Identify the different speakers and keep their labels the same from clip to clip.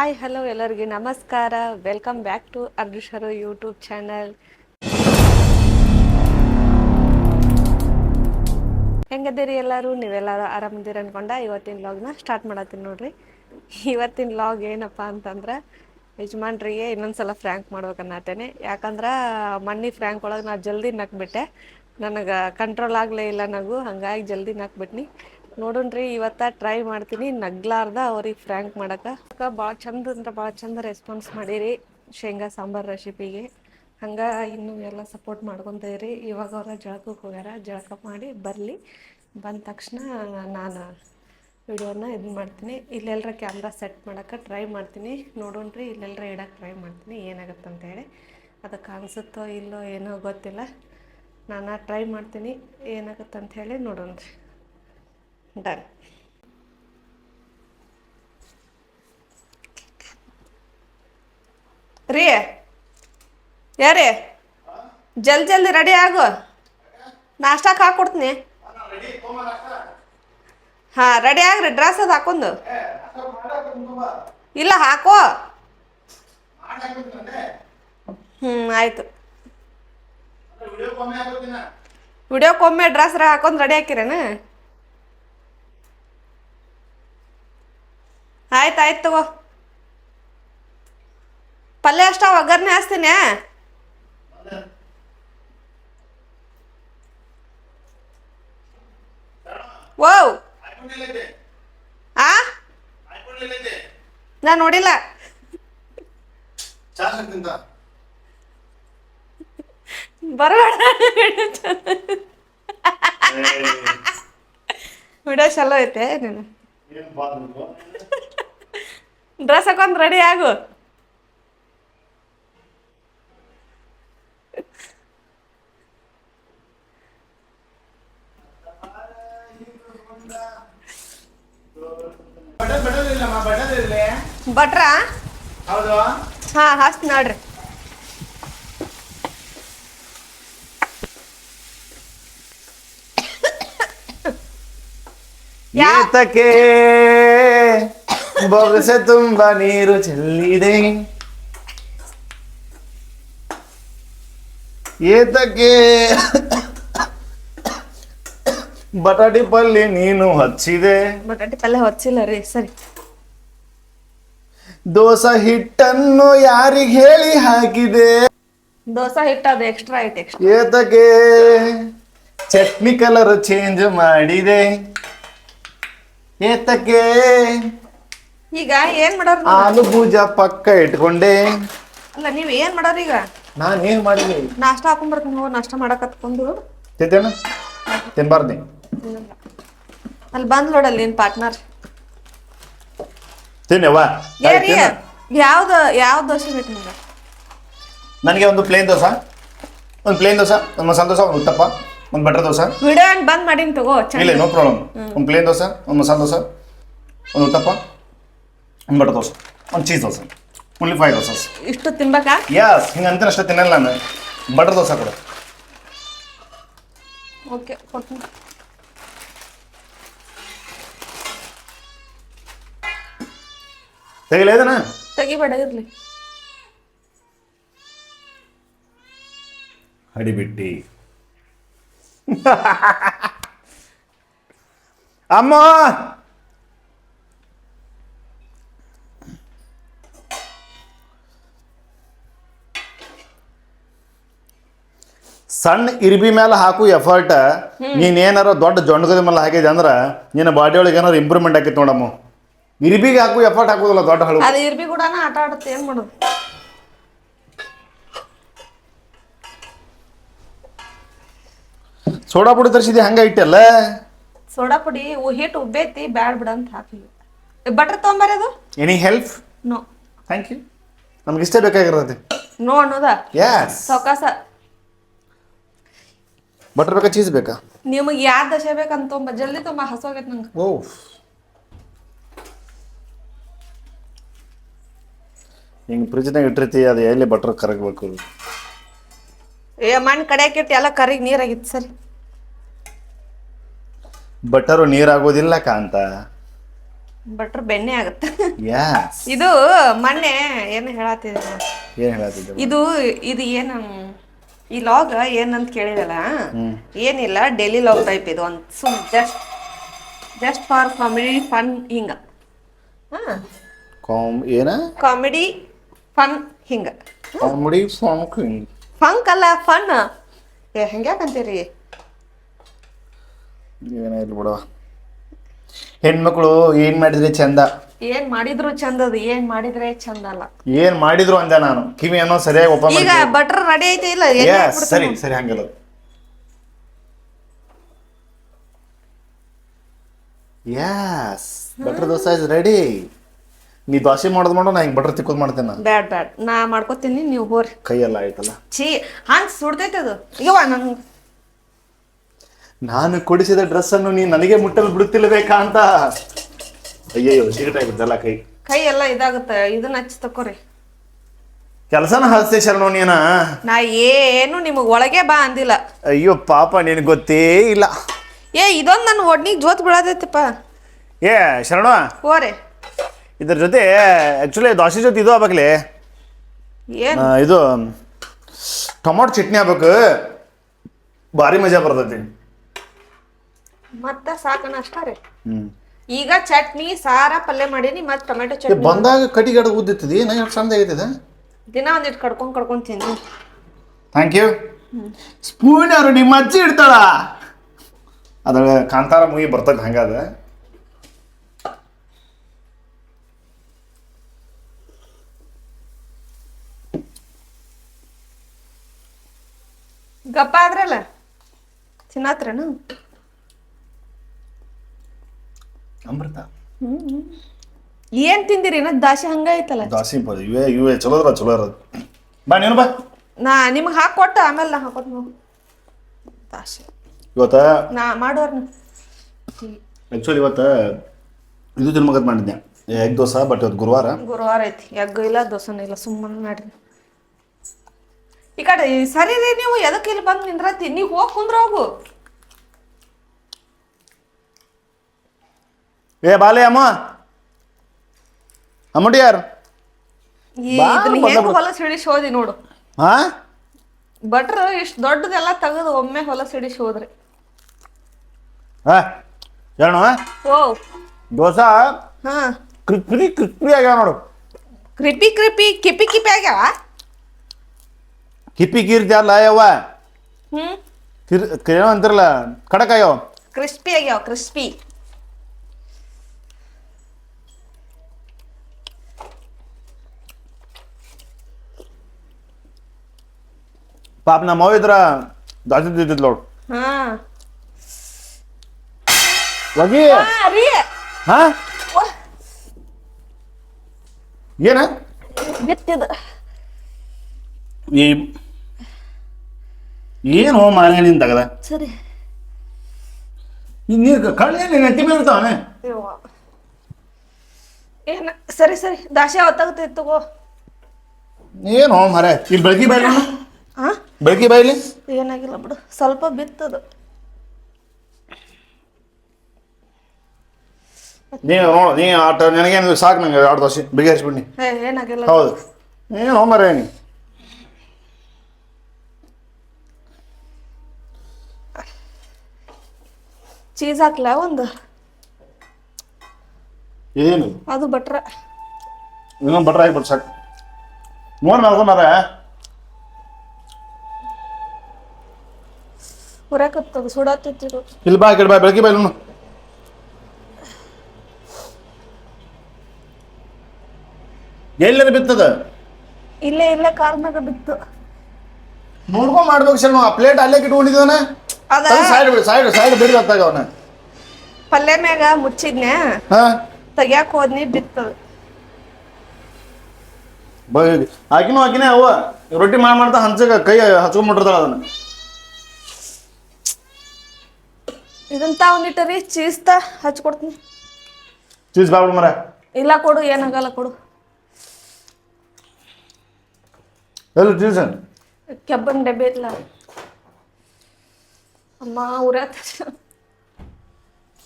Speaker 1: Hi hello ಎಲ್ಲರಿಗೆ. ನಮಸ್ಕಾರ. Welcome back to ಅರ್ಜುಷರು ಯೂಟ್ಯೂಬ್ ಚಾನಲ್ ಹೆಂಗದಿರಿ ಎಲ್ಲರೂ? ನೀವೆಲ್ಲರೂ ಆರಾಮದಿರಿ ಅನ್ಕೊಂಡ? ಇವತ್ತಿನ ಲಾಗ್ನ ಸ್ಟಾರ್ಟ್ ಮಾಡತ್ತೀನಿ ನೋಡ್ರಿ. ಇವತ್ತಿನ ಲಾಗ್ ಏನಪ್ಪ ಅಂತಂದ್ರೆ, ಯಜಮಾನ್ರಿಗೆ ಇನ್ನೊಂದ್ಸಲ ಫ್ರ್ಯಾಂಕ್ ಮಾಡ್ಬೇಕನ್ನತ್ತೇನೆ ಯಾಕಂದ್ರೆ ಮಣ್ಣಿ ಫ್ರ್ಯಾಂಕ್ ಒಳಗೆ ನಾ ಜಲ್ದಿ ನಕ್ಬಿಟ್ಟೆ. ನನಗೆ ಕಂಟ್ರೋಲ್ ಆಗಲೇ ಇಲ್ಲ ನಗು. ಹಂಗಾಗಿ ಜಲ್ದಿ ನಕ್ಬಿಟ್ನಿ. ನೋಡೋಣ್ರಿ, ಇವತ್ತ ಟ್ರೈ ಮಾಡ್ತೀನಿ. ನಗ್ಲಾರ್ದ ಅವ್ರಿಗೆ ಫ್ರ್ಯಾಂಕ್ ಮಾಡಕ್ಕೆ. ಭಾಳ ಚಂದ ಅಂದ್ರೆ ಭಾಳ ಚಂದ ರೆಸ್ಪಾನ್ಸ್ ಮಾಡಿರಿ ಶೇಂಗಾ ಸಾಂಬಾರು ರೆಸಿಪಿಗೆ ಹಂಗೆ ಇನ್ನೂ ಎಲ್ಲ ಸಪೋರ್ಟ್ ಮಾಡ್ಕೊತ ಇರಿ. ಇವಾಗ ಅವ್ರ ಜಳಕಕ್ಕೆ ಹೋಗ್ಯಾರ. ಜಳಕ ಮಾಡಿ ಬರಲಿ. ಬಂದ ತಕ್ಷಣ ನಾನು ವಿಡಿಯೋನ ಇದು ಮಾಡ್ತೀನಿ. ಇಲ್ಲೆಲ್ಲರ ಕ್ಯಾಮ್ರಾ ಸೆಟ್ ಮಾಡೋಕೆ ಟ್ರೈ ಮಾಡ್ತೀನಿ. ನೋಡೋಣ್ರಿ ಇಲ್ಲೆಲ್ಲರ ಇಡಕ್ಕೆ ಟ್ರೈ ಮಾಡ್ತೀನಿ. ಏನಾಗುತ್ತೆ ಅಂತೇಳಿ ಅದಕ್ಕೆ ಅನ್ಸುತ್ತೋ ಇಲ್ಲೋ ಏನೋ ಗೊತ್ತಿಲ್ಲ. ನಾನು ಟ್ರೈ ಮಾಡ್ತೀನಿ. ಏನಾಗುತ್ತೆ ಹೇಳಿ ನೋಡೋಣ್ರಿ. ಡನ್ ರೀ ಯಾರೇ ಜಲ್ದಿ ಜಲ್ದಿ ರೆಡಿ ಆಗು ನಾಷ್ಟಾಕ್ ಹಾಕ್ಕೊಡ್ತೀನಿ ಹಾಂ ರೆಡಿ ಆಗ್ರಿ ಡ್ರೆಸ್ ಅದು ಹಾಕೊಂಡು ಇಲ್ಲ ಹಾಕೋ ಹ್ಞೂ ಆಯಿತು. ವಿಡಿಯೋಕ್ಕೊಮ್ಮೆ ಡ್ರೆಸ್ ಹಾಕೊಂಡು ರೆಡಿ ಹಾಕಿರೇನ? ಆಯ್ತು ಆಯ್ತು ತಗೋ. ಪಲ್ಯ ಅಷ್ಟ ಒಗ್ಗರಣೆ ಹಾಸ್ತೀನಿ. ಓ ಆ? ನಾ ನೋಡಿಲ್ಲ. ಬರಬೇಡ. ವಿಡಿಯೋ ಚಲೋ ಐತೆ ನೀನು ಡ್ರೆಸ್ ಹಾಕೊಂಡ್ ರೆಡಿ ಆಗು. ಬಟ್ರ?
Speaker 2: ಹೌದು.
Speaker 1: ಹಾ ಹಸ್ತ್ ನೋಡ್ರಿ. ಯಾ-
Speaker 2: ಏತಕ್ಕೆ ಬೊಗಸೆ ತುಂಬ ನೀರು ಚೆಲ್ಲಿದೆ ಏತಕ್ಕೆ ಬಟಾಟಿ ಪಲ್ಯ ನೀನು ಹಚ್ಚಿದೆ
Speaker 1: ಬಟಾಟೆ ಪಲ್ಯ ಹೊಚ್ಚಿಲ್ಲ ರೀ ಸರಿ
Speaker 2: ದೋಸೆ ಹಿಟ್ಟನ್ನು ಯಾರಿಗೆ ಹೇಳಿ ಹಾಕಿದೆ
Speaker 1: ದೋಸೆ ಹಿಟ್ಟು ಅದು ಎಕ್ಸ್ಟ್ರಾ ಐತೆ ಎಕ್ಸ್ಟ್ರಾ
Speaker 2: ಏತಕ್ಕೆ ಚಟ್ನಿ ಕಲರ್ ಚೇಂಜ್ ಮಾಡಿದೆ ಏತಕ್ಕೆ
Speaker 1: ಈಗ ಏನ್ ಮಾಡೋರು ನೀವು?
Speaker 2: ಆಲೂ ಬೂಜ ಪಕ್ಕ ಇಟ್ಕೊಂಡೆ.
Speaker 1: ಅಲ್ಲ ನೀವ್ ಏನ್ ಮಾಡೋರು ಈಗ?
Speaker 2: ನಾನು ಏನ್ ಮಾಡಿದೆ?
Speaker 1: ನಾಷ್ಟ ಹಾಕೊಂಡ್ ಬರ್ತೀನಿ ಹೋಗಿ ನಾಷ್ಟ ಮಾಡಕ್ ಹತ್ಕೊಂಡು.
Speaker 2: ತಿಂತೇನ? ತಿನ್ಬಾರ್ದಿ.
Speaker 1: ಅಲ್ಲಿ ಬಂದ್ ನೋಡಲ್ಲ ನಿನ್ ಪಾರ್ಟ್ನರ್
Speaker 2: ತಿನ್ನವ್ವ
Speaker 1: ಏರಿ ಯಾವ್ದು ಯಾವ ದೋಸೆ ಬೇಕು ನಿಮ್ಗೆ?
Speaker 2: ನನಗೆ ಒಂದು ಪ್ಲೇನ್ ದೋಸೆ. ಒಂದು ಪ್ಲೇನ್ ದೋಸೆ ಒಂದು ಮಸಾಲೆ ದೋಸೆ ಒಂದು ಉತ್ತಪ್ಪ ಒಂದು ಬಟರ್ ದೋಸೆ.
Speaker 1: ವಿಡಿಯೋ ಬಂದ್ ಮಾಡೀನಿ ತಗೋ ಚಂದ
Speaker 2: ಇಲ್ಲ ನೋ ಪ್ರಾಬ್ಲಮ್ ಒಂದು ಪ್ಲೇನ್ ದೋಸೆ ಒಂದು ಮಸಾಲೆ ದೋಸೆ ಒಂದು ಉತ್ತಪ್ಪ. ಬಟರ್ ದೋಸೆ ಒಂದು cheese dosa fully five dosa.
Speaker 1: ಇಷ್ಟು ತಿನ್ಬೇಕಾ?
Speaker 2: ಯಸ್ ಹಿಂಗೆ ಅಂತೀನಿ ಅಷ್ಟೇ ತಿನ್ನಲ್ಲ ನಾನು. ಬಟರ್ ದೋಸೆ ಕೊಡು.
Speaker 1: ಓಕೆ ಕೊಡ್ತೀನಿ.
Speaker 2: ತೆಗಿಲ್ಲ ಇದನ್ನ?
Speaker 1: ತೆಗಿಬೇಡ ಇರ್ಲಿ.
Speaker 2: ಹಡಿಬಿಟ್ಟಿ ಅಮ್ಮ! ಸಣ್ಣ ಇರ್ಬಿ ಮೇಲೆ ಹಾಕು ಎಫರ್ಟ್ ನೀನೇನಾರ ಏನಾರ ದೊಡ್ಡ ಜೊಂಡಗದ ಮೇಲೆ ಹಾಕಿದೆ ಅಂದ್ರ ನಿನ್ನ ಬಾಡಿ ಒಳಗೆ ಏನಾರ ಇಂಪ್ರೂವ್ಮೆಂಟ್ ಆಕೈತಿ ನೋಡಮ್ಮ. ಇರ್ಬಿಗೆ ಹಾಕು ಎಫರ್ಟ್ ಹಾಕೋದಿಲ್ಲ ದೊಡ್ಡ ಹಳು
Speaker 1: ಅದು ಇರ್ಬಿ ಕೂಡ ಆಟ ಆಡುತ್ತೆ ಏನ್ ಮಾಡೋದು?
Speaker 2: ಸೋಡಾ ಪುಡಿ ತರಿಸಿದೆ ಹಂಗ ಇಟ್ಟಲ್ಲ?
Speaker 1: ಸೋಡಾ ಪುಡಿ ಹಿಟ್ಟು ಉಬ್ಬೈತಿ ಬ್ಯಾಡ್ ಬಿಡ ಅಂತ ಹಾಕಿ ಬಟರ್ ತೊಗೊಂಬಾರಿ ಅದು.
Speaker 2: Any help
Speaker 1: no
Speaker 2: thank you ನಮ್ಗೆ ಇಷ್ಟೇ ಬೇಕಾಗಿರೋದು.
Speaker 1: ನೋ ಅನ್ನೋದಾ?
Speaker 2: ಯಸ್
Speaker 1: ಸಾವಕಾಸ
Speaker 2: ಬಟರ್ ಬೇಕಾ ಚೀಸ್ ಬೇಕಾ?
Speaker 1: ನಿಮಗೆ ಯಾವ ದಶೆ ಬೇಕಂತ ತೊಂಬ ಜಲ್ದಿ ತುಂಬಾ ಹಸೋಗೈತೆ ನಂಗೆ.
Speaker 2: ಓ ಹಿಂಗೆ ಫ್ರಿಜ್ನಾಗ ಇಟ್ಟಿರ್ತಿ ಅದು ಎಲ್ಲಿ ಬಟರ್ ಕರಗಬೇಕು?
Speaker 1: ಏ ಮಣ್ಣು ಕಡಿಯಾಕಿಟ್ಟು ಎಲ್ಲ ಕರಿಗೆ ನೀರಾಗಿತ್ತು ಸರಿ.
Speaker 2: ಬಟರು ನೀರಾಗೋದಿಲ್ಲ ಕಾಂತ.
Speaker 1: ಬಟರ್ ಬೆಣ್ಣೆ ಆಗುತ್ತೆ.
Speaker 2: ಯಾ
Speaker 1: ಇದು ಮೊನ್ನೆ ಏನು ಹೇಳತ್ತಿದ್ದೆ
Speaker 2: ಏನು ಹೇಳತ್ತಿದ್ದೆ
Speaker 1: ಇದು ಇದು ಏನು ಈ ಲಾಗ್ ಏನಂತ ಕೇಳಿದಲ್ಲ ಏನಿಲ್ಲ ಡೈಲಿ ಲಾಗ್ ಟೈಪ್ ಇದು. ಒಂದು ಸುಮ್ just just for comedy fun ಹಿಂಗ.
Speaker 2: ಕಾಮ್ ಏನ?
Speaker 1: ಕಾಮಿಡಿ ಫನ್ ಹಿಂಗ.
Speaker 2: ಕಾಮಿಡಿ ಸಾಂಗ್
Speaker 1: ಫಂಕ್ ಅಲ್ಲ ಫನ್ ಏ ಹಂಗ್ಯಾಕಂತೀರಿ?
Speaker 2: ಇಲ್ಲ ಬಿಡವ ಹೆಣ್ಮಕ್ಳು ಏನು ಮಾಡಿದ್ರೆ ಚಂದ?
Speaker 1: ಏನ್ ಮಾಡಿದ್ರು ಚಂದ ಅದು ಏನ್ ಮಾಡಿದ್ರೆ ಚಂದ ಅಲ್ಲ
Speaker 2: ಏನ್ ಮಾಡಿದ್ರು ಅಂದೆ ನಾನು. ಕಿವಿ ಏನೋ ಸರಿಯಾಗಿ ಓಪನ್
Speaker 1: ಈಗ ಬಟರ್ ರೆಡಿ ಐತೆ ಇಲ್ಲ? ಎಣ್ಣೆ ಹಾಕ್ಬಿಡ್ತೀನಿ.
Speaker 2: ಸರಿ ಸರಿ ಹಂಗಲ್ಲ. Yes butter dosa is ready ನೀ ದೋಸೆ ಮಾಡೋದು ಮಾಡೋ ನಾ ಹಿಂಗೆ ಬಟರ್ ತಿಕ್ಕೋದು ಮಾಡ್ತೇನೆ ನಾ
Speaker 1: ಬ್ಯಾಡ್ ಬ್ಯಾಡ್. ನಾ ಮಾಡ್ಕೊತೀನಿ ನೀವು ಹೋರಿ.
Speaker 2: ಕೈಯೆಲ್ಲ ಆಯ್ತಲ್ಲ?
Speaker 1: ಛೀ ಹಂಗ್ ಸುಡ್ತೈತೆ ಅದು. ಇವ ನಂಗೆ
Speaker 2: ನಾನು ಕೊಡಿಸಿದ ಡ್ರೆಸ್ ಅನ್ನು ನೀ ನನಗೆ ಮುಟ್ಟಲು ಬಿಡುತ್ತಿಲ್ಲಬೇಕಾ ಅಂತ ಅಯ್ಯಯ್ಯೋ ಸಿಗಟಾಗಿದ್ದಲ್ಲ ಕೈ
Speaker 1: ಕೈ. ಎಲ್ಲ ಇದಾಗುತ್ತೆ ಇದನ್ನ ಹಚ್ಚಿ ತಕೋರಿ
Speaker 2: ಕೆಲಸನ ಹಸ್ತೆ ಶರಣು ನೀನ
Speaker 1: ನಾ ಏನು ನಿಮಗ್ ಒಳಗೆ ಬಾ ಅಂದಿಲ್ಲ.
Speaker 2: ಅಯ್ಯೋ ಪಾಪ ನಿನ್ ಗೊತ್ತೇ ಇಲ್ಲ.
Speaker 1: ಏ ಇದೊಂದ್ ನನ್ನ ಒಡ್ನಿಗ್ ಜೋತ್ ಬೀಳತೈತಪ್ಪ.
Speaker 2: ಏ ಶರಣು.
Speaker 1: ಹೋರಿ.
Speaker 2: ಇದ್ರ ಜೊತೆ ಆ್ಯಕ್ಚುಲಿ ದೋಸೆ ಜೊತೆ ಇದು ಆಗ್ಬೇಕಲಿ.
Speaker 1: ಏನ್?
Speaker 2: ಇದು ಟೊಮಾಟೊ ಚಟ್ನಿ ಆಗ್ಬೇಕು. ಭಾರಿ ಮಜಾ ಬರ್ತೈತಿ.
Speaker 1: ಮತ್ತ ಸಾಕಣ ಅಷ್ಟ ರೀ.
Speaker 2: ಹ್ಮ್.
Speaker 1: ಈಗ ಚಟ್ನಿ ಸಾರ ಪಲ್ಯ ಮಾಡೀನಿ ಮತ್ತೆ ಟೊಮೆಟೊ ಚಟ್ನಿ
Speaker 2: ಬಂದಾಗ ಕಟಿಗಡ ಉದ್ದಿತ್ತದ? ಏನ ಎಷ್ಟು ಚಂದ ಆಗೈತಿದೆ?
Speaker 1: ದಿನ ಒಂದಿಟ್ಟು ಕಡ್ಕೊಂಡ್ ಕಡ್ಕೊಂಡು ತಿಂದು
Speaker 2: ಥ್ಯಾಂಕ್ ಯು ಸ್ಪೂನ್ ಅವರು ನಿಮ್ಮ ಅಜ್ಜಿ ಇಡ್ತಾಳ? ಅದ್ರ ಕಾಂತಾರ ಮೂವಿ ಬರ್ತದೆ ಹಂಗಾದ
Speaker 1: ಗಪ್ಪ ಆದ್ರಲ್ಲ? ತಿನ್ನತ್ರೇನು?
Speaker 2: ಅಮೃತ.
Speaker 1: ಏನ್ ತಿಂದಿರಿ? ನಾ ದಾಸಿ ಹಂಗ ಐತಲ್ಲ.
Speaker 2: ದಾಸಿ ಪದ. ಇವೇ ಇವೇ. ಚಲೋ ಅದ ಚಲೋ ಇರೋದು ಬಾ ನೀನು ಬಾ.
Speaker 1: ನಾ ನಿಮ್ಗೆ ಹಾಕೊಟ್ಟ ಆಮೇಲೆ ನಾ ಹಾಕೋತ್ ನಾವು ದಾಸಿ.
Speaker 2: ಇವತ್ತ?
Speaker 1: ನಾ ಮಾಡೋರ್ನ
Speaker 2: ಆ್ಯಕ್ಚುಲಿ ಇವತ್ತು ಇದು ತಿನ್ಮಗತ್ ಮಾಡಿದ್ದೆ ಎಗ್ ದೋಸೆ ಬಟ್ ಇವತ್ತು ಗುರುವಾರ.
Speaker 1: ಗುರುವಾರ ಐತಿ. ಎಗ್ ಇಲ್ಲ ದೋಸೆನೂ ಇಲ್ಲ ಸುಮ್ಮನೆ ಮಾಡ್ರಿ ಈ ಕಡೆ ಈ ಸರಿ ರೀ ನೀವು ಎದಕ್ಕೆ ಇಲ್ಲಿ ಬಂದು ನಿಂದ್ರತಿ ನೀವು ಹೋಗಿ ಕುಂದ್ರ ಹೋಗು.
Speaker 2: ಏ ಬಾಲೆ ಅಮ್ಮ. ಅಮ್ಮಡಿ ಯಾರು
Speaker 1: ಈ
Speaker 2: ಬಾ,
Speaker 1: ಇದನ್ನ
Speaker 2: ಬಂದ
Speaker 1: ಹೆಂಗ್
Speaker 2: ಬಿಡು.
Speaker 1: ಹೊಲಸ್ ಹಿಡಿಸಿ ಹೋದಿ ನೋಡು.
Speaker 2: ಹಾ
Speaker 1: ಭಟ್ರು ಇಷ್ಟು ದೊಡ್ಡದೆಲ್ಲ ತೆಗೆದು ಒಮ್ಮೆ ಹೊಲಸ್ ಹಿಡಿಸಿ ಹೋದ್ರಿ.
Speaker 2: ಹಾ ಹೇಳು
Speaker 1: ಓ.
Speaker 2: ದೋಸ
Speaker 1: ಹಾ.
Speaker 2: ಕ್ರಿಸ್ಪಿ ಕ್ರಿಸ್ಪಿ ಆಗ್ಯಾವ ನೋಡು.
Speaker 1: ಕ್ರಿಪಿ ಕ್ರಿಪಿ ಕಿಪಿ ಕಿಪಿ ಆಗ್ಯಾವ?
Speaker 2: ಕಿಪಿ ಕೀರ್ತಿ ಅಲ್ಲ ಯವ್ವ.
Speaker 1: ಹ್ಮ್.
Speaker 2: ಕಿರ್ ಏನೋ ಅಂತಿರಲ್ಲ ಕಡಕ ಆಗ್ಯಾವ.
Speaker 1: ಕ್ರಿಸ್ಪಿ ಆಗ್ಯಾವ ಕ್ರಿಸ್ಪಿ.
Speaker 2: ಪಾಪ ನಮ್ಮ ಅವ್ವ ಇದ್ರ ದಾಸಿ ನೋಡು.
Speaker 1: ಹಾ.
Speaker 2: ಹೋಗಿ.
Speaker 1: ಹಾ ರೀ.
Speaker 2: ಹಾ? ಏನ?
Speaker 1: ಬಿತ್ತಿದ.
Speaker 2: ಈ ಏನು ಮಾರ ನಿನ್ ತಗದ?
Speaker 1: ಸರಿ.
Speaker 2: ನೀರು ಕಳ್ಳಿ ನೆಟ್ಟಿ ಮೇಲೆ ಇರ್ತಾವನೆ
Speaker 1: ಯವ್ವ. ಏನ ಸರಿ ಸರಿ. ದಾಶೆ ಹೊತ್ತಾಗತೈತಿ ತಗೋ.
Speaker 2: ಏನು ಮರೆ ಇಲ್ಲಿ ಬೆಳಗ್ಗೆ ಬಾಯ್ಲಿ
Speaker 1: ಹಾ
Speaker 2: ಬೆಳಗ್ಗೆ ಬಾಯ್ಲಿ
Speaker 1: ಏನಾಗಿಲ್ಲ ಬಿಡು. ಸ್ವಲ್ಪ ಬಿತ್ತದು.
Speaker 2: ನೀನು ನೋಡು ನೀ ಆಟ ನನಗೇನು ಸಾಕು ನಂಗೆ ಎರಡು ದೋಸೆ ಬಿಗಿ
Speaker 1: ಏ ಏನಾಗಿಲ್ಲ
Speaker 2: ಹೌದು. ನೀನು ಮರ ನೀ
Speaker 1: ಚೀಸ್ ಹಾಕ್ಲ ಒಂದು?
Speaker 2: ಏನು
Speaker 1: ಅದು ಬಟ್ರ.
Speaker 2: ಇನ್ನೊಂದು ಬಟ್ರ ಹಾಕಿ ಸಾಕು. ನೋಡಿ ಮಾಡ್ಕೊಂಡಾರ
Speaker 1: ಹುರಾಕತ್ತದ ಸುಡತ್ತಿತ್ತು
Speaker 2: ಇಲ್ಲಿ ಬಾ ಕಡೆ ಬಾ ಬೆಳಗ್ಗೆ ಬಾ ನೋಡು ಎಲ್ಲರ ಬಿತ್ತದ?
Speaker 1: ಇಲ್ಲೇ ಇಲ್ಲೇ ಮ್ಯಾಗ ಬಿತ್ತು.
Speaker 2: ನೋಡ್ಕೊಂಡ್ ಮಾಡ್ಬೇಕು ಸರ್ ಆ ಪ್ಲೇಟ್ ಅಲ್ಲೇ ಇಟ್ಕೊಂಡಿದ್ದಾನೆ
Speaker 1: ಅದ
Speaker 2: ಸೈಡ್ ಬಿಡು ಸೈಡ್ ಸೈಡ್ ಬಿಡಿ ಹತ್ತಾಗ ಅವನ.
Speaker 1: ಪಲ್ಯ ಮ್ಯಾಗ ಮುಚ್ಚಿದ್ನೆ?
Speaker 2: ಹಾ.
Speaker 1: ತೆಗ್ಯಾಕ ಹೋದ್ನಿ ಬಿತ್ತದ
Speaker 2: ಬೈ ಆಕಿನೂ ಆಕಿನೇ ಅವ. ರೊಟ್ಟಿ ಮಾಡಿ ಮಾಡ್ತಾ ಹಂಚಕ ಕೈ ಹಚ್ಕೊಂಡ್ಬಿಟ್ಟಿರ್ತಾಳ ಅದನ್ನ.
Speaker 1: ಇದಂತ ಒಂದಿಟ್ಟು ರೀ ಚೀಸ್ ತ ಹಚ್ಕೊಡ್ತೀನಿ
Speaker 2: ಚೀಸ್ ಬಾಬಿಡು ಮರ
Speaker 1: ಇಲ್ಲ ಕೊಡು ಏನಾಗಲ್ಲ ಕೊಡು.
Speaker 2: ಎಲ್ಲ ಚೀಸ್
Speaker 1: ಕೆಬ್ಬನ್ ಡಬ್ಬೆ ಇಲ್ಲ ಅಮ್ಮ ಉರಾತ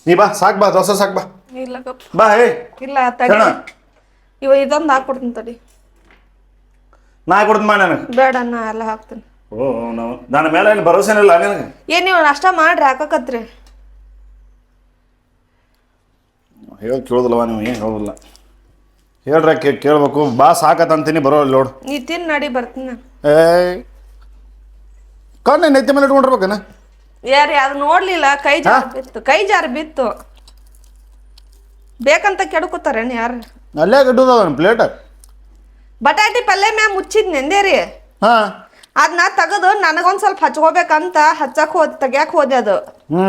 Speaker 2: ನೀ ಬಾ ಸಾಕ್ ಬಾ ದೋಸೆ ಸಾಕ್ ಬಾ.
Speaker 1: ಇಲ್ಲ ಕಪ್ಪ
Speaker 2: ಬಾ ಹೇ
Speaker 1: ಇಲ್ಲ ತಡಿ. ಇವ ಇದೊಂದು ಹಾಕ್ಕೊಡ್ತೀನಿ ತಡಿ.
Speaker 2: ನಾ ಕೊಡ್ತೀನಿ ಮಾ ನನಗೆ.
Speaker 1: ಬೇಡ ನಾ ಎಲ್ಲ ಹಾಕ್ತೀನಿ.
Speaker 2: ಓ ನಾವು ನನ್ನ ಮೇಲೆ ಏನು ಭರೋಸೆನಿಲ್ಲ ನಿನಗೆ.
Speaker 1: ಏನು ನೀವು ನಾಷ್ಟ ಮಾಡ್ರಿ ಹಾಕಕತ್ರಿ.
Speaker 2: ಹೇಳಿ ಕೇಳೋದಿಲ್ಲವ ನೀವು? ಏನು ಹೇಳೋದಿಲ್ಲ. ಹೇಳ್ರ ಕೇಳ್ಬೇಕು. ಬಾ ಸಾಕತ್ತಂತೀನಿ ಬರೋ ಅಲ್ಲಿ ನೋಡು.
Speaker 1: ನೀ ತಿನ್ ನಡಿ ಬರ್ತೀನಿ ನಾ.
Speaker 2: ಏಯ್. ಕಣ್ಣು ನೆತ್ತಿ ಮೇಲೆ ಇಟ್ಕೊಂಡಿರ್ಬೇಕನ?
Speaker 1: ಯಾರು ಅದು ನೋಡ್ಲಿಲ್ಲ ಕೈ ಜಾರ್ ಬಿತ್ತು ಕೈ ಜಾರ್ ಬಿತ್ತು. ಬೇಕಂತ ಕೆಡ್ಕೋತಾರೇನ್ ಯಾರು?
Speaker 2: ಅಲ್ಲೇ ಗಡ್ಡದ ಪ್ಲೇಟ್
Speaker 1: ಬಟಾಟಿ ಪಲ್ಲೆ ಮ್ಯಾ ಮುಚ್ಚಿದ್ ನೆಂದೇರಿ
Speaker 2: ಹಾಂ.
Speaker 1: ಅದನ್ನ ತೆಗೆದು ನನಗೊಂದ್ ಸ್ವಲ್ಪ ಹಚ್ಕೋಬೇಕಂತ ಹಚ್ಚಕ್ ಹೋದ್ ತೆಗ್ಯಾಕ್ ಹೋದೆ ಅದು.
Speaker 2: ಹ್ಞೂ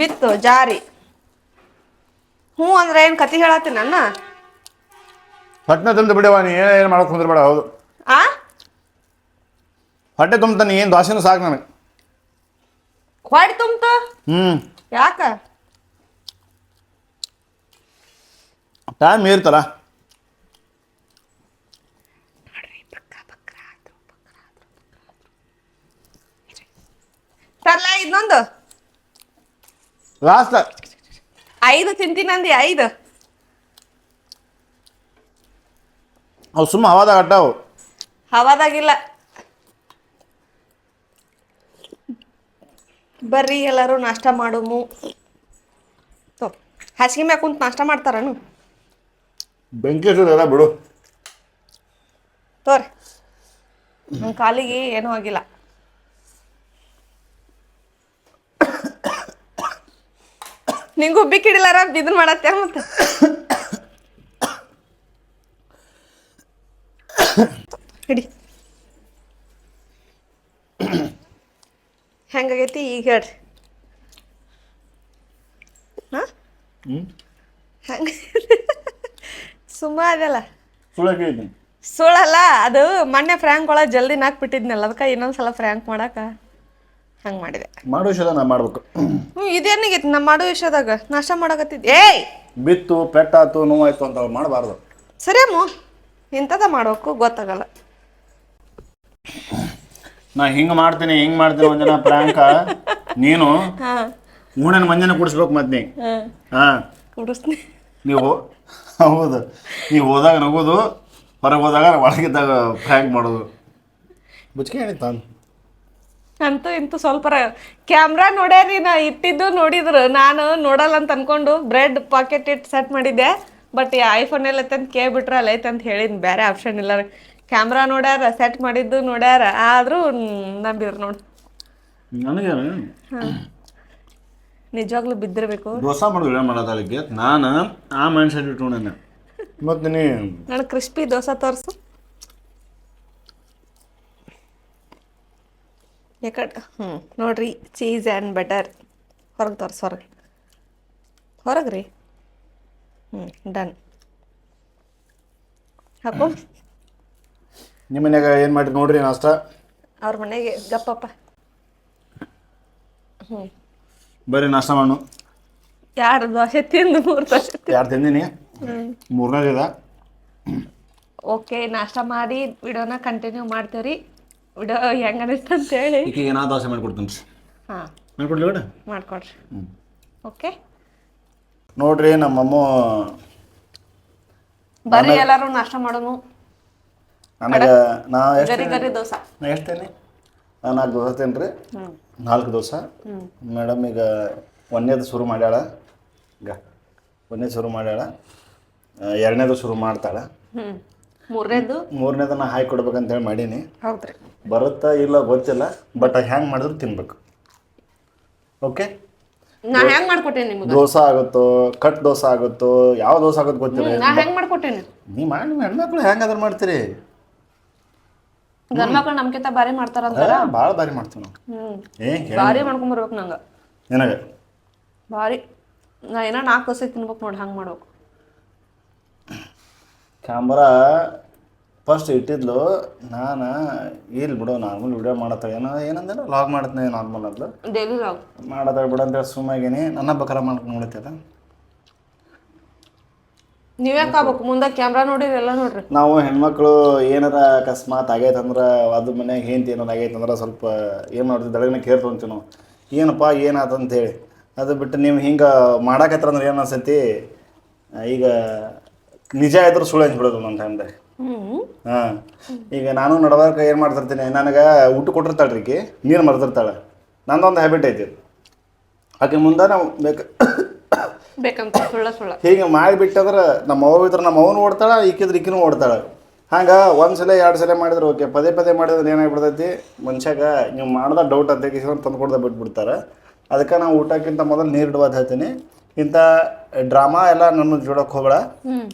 Speaker 1: ಬಿತ್ತು ಜಾರಿ. ಹ್ಞೂ ಅಂದ್ರೆ ಏನು ಕತಿ ಹೇಳತ್ತೀನಿ ನನ್ನ?
Speaker 2: ಹೊಟ್ಟೆ ತುಂಬ ಬಿಡವ ನೀ ಏನು ಏನು ಕುಂದ್ರ ಬೇಡ ಹೌದು.
Speaker 1: ಆ?
Speaker 2: ಹೊಟ್ಟೆ ತುಂಬ್ತಾನೆ ಏನು ದೋಸೆನೂ ಸಾಕು ನನಗೆ.
Speaker 1: ಹೊಟ್ಟೆ ತುಂಬ್ತ?
Speaker 2: ಹ್ಞೂ
Speaker 1: ಯಾಕ?
Speaker 2: ಟೈಮ್ ಮೀರ್ತಲ್ಲ.
Speaker 1: ತರ್ಲ ಇನ್ನೊಂದು?
Speaker 2: ಲಾಸ್ಟ್
Speaker 1: ಐದು ತಿಂತೀನಂದಿ ಐದು.
Speaker 2: ಅವು ಸುಮ್ಮ ಹವಾದಾಗ ಅಡ್ಡಾವು.
Speaker 1: ಹವಾದಾಗಿಲ್ಲ. ಬರ್ರಿ ಎಲ್ಲರೂ ನಾಷ್ಟ ಮಾಡುಮು. ಹಾಸಿಗೆ ಮ್ಯಾಗ ಕುಂತ ನಾಷ್ಟ ಮಾಡ್ತಾರನು?
Speaker 2: ಬಿಡು.
Speaker 1: ತೋರಿ ನನ್ನ ಕಾಲಿಗೆ ಏನೂ ಆಗಿಲ್ಲ. ನಿಂಗೂ ಉಬ್ಬಿ ಕಿಡಿಲಾರ ಬಿದನ್ ಮಾಡತ್ತೆ ಮತ್ತೆ? ಹಿಡಿ. ಹೆಂಗಾಗೈತಿ ಈಗ ಹೇಳ್ರಿ. ಹಾ? ಹೆಂಗ? ಸುಮ್ಮ ಅದಲ್ಲ. ಸುಳ್ಳಲ್ಲ ಅದು ಮೊನ್ನೆ ಫ್ರ್ಯಾಂಕ್ ಒಳಗೆ ಜಲ್ದಿ ನಾಕ್ಬಿಟ್ಟಿದ್ನಲ್ಲ ಅದಕ್ಕೆ ಇನ್ನೊಂದ್ಸಲ ಫ್ರ್ಯಾಂಕ್ ಮಾಡಾಕ. ಹಂಗೆ ಮಾಡಿದೆ.
Speaker 2: ಮಾಡೋ ವಿಷಯದ ನಾ ಮಾಡ್ಬೇಕು.
Speaker 1: ಹ್ಞೂ ಇದೇನಾಗೈತಿ ನಾ ಮಾಡೋ ವಿಷಯದಾಗ ನಾಷ್ಟ ಮಾಡಕತ್ತಿದ್ದೆ. ಏಯ್!
Speaker 2: ಬಿತ್ತು ಪೆಟ್ಟಾತು ನೋವಾಯ್ತು ಅಂತ ಮಾಡಬಾರ್ದು.
Speaker 1: ಸರಿ ಅಮ್ಮು ಇಂಥದ ಮಾಡ್ಬೇಕು ಗೊತ್ತಾಗಲ್ಲ.
Speaker 2: ನಾ ಹಿಂಗೆ ಮಾಡ್ತೀನಿ ಹಿಂಗೆ ಮಾಡ್ತೀನಿ ಒಂದಿನ ಪ್ರಾಂಕ ನೀನು
Speaker 1: ಹಾಂ.
Speaker 2: ಮೂಣನ ಮಂಜನ ಕುಡಿಸ್ಬೇಕು ಮತ್ತೆ ನೀ.
Speaker 1: ಹಾಂ.
Speaker 2: ಹಾಂ.
Speaker 1: ಕುಡಿಸ್ನಿ
Speaker 2: ನೀವು ಹೌದು. ನೀವು ಹೋದಾಗ ನಗೋದು ಹೊರಗೆ ಹೋದಾಗ ಒಳಗಿದ್ದಾಗ ಫ್ರ್ಯಾಂಕ್ ಮಾಡೋದು. ಬುಚ್ಕೆ ಹೇಳಿತ್ತು ತಾನು.
Speaker 1: ಅಂತೂ ಇಂತೂ ಸ್ವಲ್ಪ ಕ್ಯಾಮ್ರಾ ನೋಡ್ಯಾರಿ ನಾ ಇಟ್ಟಿದ್ದು ನೋಡಿದ್ರು. ನಾನು ನೋಡಲ್ಲ ಅಂತ ಅನ್ಕೊಂಡು ಬ್ರೆಡ್ ಪಾಕೆಟ್ ಇಟ್ಟು ಸೆಟ್ ಮಾಡಿದ್ದೆ. ಬಟ್ ಈ ಐಫೋನ್ ಎಲ್ಲ ಐತೆ ಅಂತ ಕೇಳ್ಬಿಟ್ರೆ ಅಲ್ಲಿ ಐತೆ ಅಂತ ಹೇಳಿದ್ ಬೇರೆ ಆಪ್ಷನ್ ಇಲ್ಲ. ಕ್ಯಾಮ್ರಾ ನೋಡ್ಯಾರ ಸೆಟ್ ಮಾಡಿದ್ದು ನೋಡ್ಯಾರ. ಆದ್ರೂ ನಂಬಿದ್ರು ನೋಡಿ.
Speaker 2: ನನಗೆ
Speaker 1: ನಿಜವಾಗ್ಲೂ ಬಿದ್ದಿರ್ಬೇಕು.
Speaker 2: ದೋಸೆ ಮಾಡಿದ್ರೆ ಮಾಡೋದಲ್ಲಿಗೆ ನಾನು ಆ ಮೈಂಡ್ ಸೆಟ್ ಇಟ್ಕೊಂಡೇನೆ ಮತ್ತೆ ನೀ
Speaker 1: ನಾನು ಕ್ರಿಸ್ಪಿ ದೋಸೆ ತೋರಿಸು. ಯಾಕಡೆ? ಹ್ಞೂ ನೋಡ್ರಿ ಚೀಸ್ ಆ್ಯಂಡ್ ಬಟರ್ ಹೊರಗೆ ತೋರಿಸ್ ಹೊರಗೆ. ಹೊರಗೆ ರೀ ಹ್ಞೂ ಡನ್ ಹಾಕು.
Speaker 2: ನಿಮ್ಮ ಮನ್ಯಾಗ ಏನು ಮಾಡಿರಿ ನೋಡ್ರಿ ನಾಷ್ಟ?
Speaker 1: ಅವ್ರ ಮನೆಗೆ ಗಪ್ಪಪ್ಪ. ಹ್ಞೂ
Speaker 2: ಬರ್ರಿ ನಾಷ್ಟ ಮಾಡು
Speaker 1: ಯಾರು ದೋಸೆ ತಿಂದು ಮೂರು ದೋಸೆ
Speaker 2: ಯಾರು ತಿಂದಿನಿ? ಮೂರನೇದಿದ
Speaker 1: ಓಕೆ ನಾಷ್ಟ ಮಾಡಿ ವಿಡಿಯೋನ ಕಂಟಿನ್ಯೂ ಮಾಡ್ತೀವಿ ವಿಡಿಯೋ ಹೆಂಗ ಅನಿಸ್ತು ಅಂತೇಳಿ
Speaker 2: ಈಗ ನಾ ದೋಸೆ ಮಾಡ್ಕೊಡ್ತೀನಿ
Speaker 1: ಹಾಂ.
Speaker 2: ಮಾಡ್ಕೊಡ್ಲಿ ಬೇಡ.
Speaker 1: ಮಾಡ್ಕೊಡ್ರಿ. ಓಕೆ.
Speaker 2: ನೋಡ್ರಿ ನಮ್ಮಮ್ಮ
Speaker 1: ಬರ್ರಿ ಎಲ್ಲರೂ ನಾಷ್ಟ ಮಾಡೋನು.
Speaker 2: ನನಗೆ ನಾ ಎಷ್ಟು
Speaker 1: ಗರಿ ಗರಿ ದೋಸೆ.
Speaker 2: ನಾ ಎಷ್ಟು ತೇನೆ ನಾ ನಾಲ್ಕು ದೋಸೆ ತಿನ್ರಿ. ರೀ ನಾಲ್ಕು ದೋಸೆ. ಮೇಡಮ್ ಈಗ ಒಂದನೇದು ಶುರು ಮಾಡ್ಯಾಳ. ಈಗ ಒಂದನೇದು ಶುರು ಮಾಡ್ಯಾಳ. ಎರಡನೇದು ಶುರು ಮಾಡ್ತಾಳೆ.
Speaker 1: ಮೂರನೇದು
Speaker 2: ಮೂರನೇದು? ನಾ ಹಾಕಿ ಕೊಡ್ಬೇಕಂತೇಳಿ ಮಾಡೀನಿ.
Speaker 1: ಹೌದ್ರಿ.
Speaker 2: ಬರುತ್ತಾ ಇಲ್ಲ ಗೊತ್ತಿಲ್ಲ ಬಟ್ ಹ್ಯಾಂಗ್ ಮಾಡಿದ್ರು ತಿನ್ಬೇಕು. ಓಕೆ
Speaker 1: ನಾ ಹೆಂಗ್ ಮಾಡ್ಕೊಟ್ಟೇನಿ ನಿಮ್ಗೆ.
Speaker 2: ದೋಸೆ ಆಗುತ್ತೋ ಕಟ್ ದೋಸೆ ಆಗುತ್ತೋ ಯಾವ ದೋಸೆ ಆಗುತ್ತೆ ಗೊತ್ತಿಲ್ಲ.
Speaker 1: ನಾ ಹೆಂಗ್ ಮಾಡ್ಕೊಟ್ಟೇನಿ.
Speaker 2: ನೀ ಮಾಡಿ ನಿಮ್ಮ ಹೆಣ್ಮಕ್ಳು ಅದ್ರ ಮಾಡ್ತೀರಿ.
Speaker 1: ಗಂಡ್ ಮಕ್ಳು ನಮ್ಕಿಂತ ಬಾರಿ ಮಾಡ್ತಾರಂತಾರ
Speaker 2: ಭಾಳ ಬಾರಿ ಮಾಡ್ತೀವಿ ನಾವು.
Speaker 1: ಹ್ಮ್
Speaker 2: ಏ
Speaker 1: ಬಾರಿ ಮಾಡ್ಕೊಂಬರ್ಬೇಕು ನಂಗ.
Speaker 2: ನಿನಗೆ?
Speaker 1: ಬಾರಿ ನಾ ಏನೋ ನಾಲ್ಕು ದೋಸೆ ತಿನ್ಬೇಕು ನೋಡಿ ಹಂಗೆ ಮಾಡ್ಬೇಕು.
Speaker 2: ಕ್ಯಾಮ್ರಾ ಫಸ್ಟ್ ಇಟ್ಟಿದ್ಲು ನಾನು ಇಲ್ಲಿ ಬಿಡು ನಾರ್ಮಲ್ ವಿಡಿಯೋ ಮಾಡತ್ತ ಏನೋ ಏನಂದ್ರೆ ಲಾಗ್ ಮಾಡತ್ನೆ ನಾರ್ಮಲ್ ಅದ್ಲು.
Speaker 1: ಡೈಲಿ ಲಾಗ್
Speaker 2: ಮಾಡತ್ತ ಬಿಡು ಅಂತೇಳಿ ಸುಮ್ಮಾಗೇನಿ ನನ್ನ ಬಕರ ಮಾಡ್ಕೊಂಡು ಅದ
Speaker 1: ನೀವ್ಯಾಕೆ ಆಗ್ಬೇಕು? ಮುಂದೆ ಕ್ಯಾಮ್ರಾ ನೋಡಿರಿ ಎಲ್ಲ ನೋಡ್ರಿ.
Speaker 2: ನಾವು ಹೆಣ್ಮಕ್ಳು ಏನಾರ ಅಕಸ್ಮಾತ್ ಆಗೈತೆ ಅಂದ್ರೆ ಅದು ಮನೆಗೆ ಹೆಂಡ್ತಿ ಏನಾರ ಆಗೈತಂದ್ರೆ ಸ್ವಲ್ಪ ಏನು ಮಾಡ್ತೀವಿ ದಳಗನ ಕೇರ್ ತೊಗೊಂತೀವಿ ನಾವು. ಏನಪ್ಪ ಏನಾಯ್ತು ಅಂತೇಳಿ ಅದು ಬಿಟ್ಟು ನೀವು ಹಿಂಗೆ ಮಾಡಾಕತ್ರ ಅಂದ್ರೆ ಏನು ಅನ್ಸತಿ ಈಗ ನಿಜ ಆಯ್ತು ಸುಳ್ಳು ಹಂಚ್ಬಿಡೋದು ನನ್ನ ಟೈಮ್ದಾಗ ಹಾಂ. ಈಗ ನಾನು ನಡವಾರ ಏನು ಮಾಡ್ತಿರ್ತೀನಿ ನನಗೆ ಊಟ ಕೊಟ್ಟಿರ್ತಾಳೆ ರೀ ನೀರು ಮರ್ತಿರ್ತಾಳೆ ನಂದೊಂದು ಹ್ಯಾಬಿಟ್ ಐತಿ ಆಕೆ ಮುಂದೆ ನಾವು ಬೇಕು
Speaker 1: ಬೇಕಂತ ಸುಳ್ಳ ಸುಳ್ಳ.
Speaker 2: ಹೀಗೆ ಮಾಡಿಬಿಟ್ಟಂದ್ರೆ ನಮ್ಮ ಅವ್ವ ಇದ್ರೆ ನಮ್ಮ ಅವನು ಓಡ್ತಾಳೆ ಈಕಿದ್ರೆ ಈಕಿನೂ ಓಡ್ತಾಳೆ. ಹಂಗೆ ಒಂದು ಸಲ ಎರಡು ಸಲ ಮಾಡಿದ್ರೆ ಓಕೆ ಪದೇ ಪದೇ ಮಾಡಿದ್ರೆ ಏನಾಗ್ಬಿಡ್ತೈತಿ ಮನುಷ್ಯಾಗ ನೀವು ಮಾಡ್ದ ಡೌಟ್ ಅಂತ ತಂದು ಕೊಡ್ದ ಬಿಟ್ಬಿಡ್ತಾರೆ. ಅದಕ್ಕೆ ನಾವು ಊಟಕ್ಕಿಂತ ಮೊದಲು ನೀರು ಇಡುವುದು ಹೇಳ್ತೀನಿ. ಇಂಥ ಡ್ರಾಮಾ ಎಲ್ಲ ನನ್ನ ಜೋಡಕ್ಕೆ ಹೋಗಬೇಡ.
Speaker 1: ಹ್ಮ್.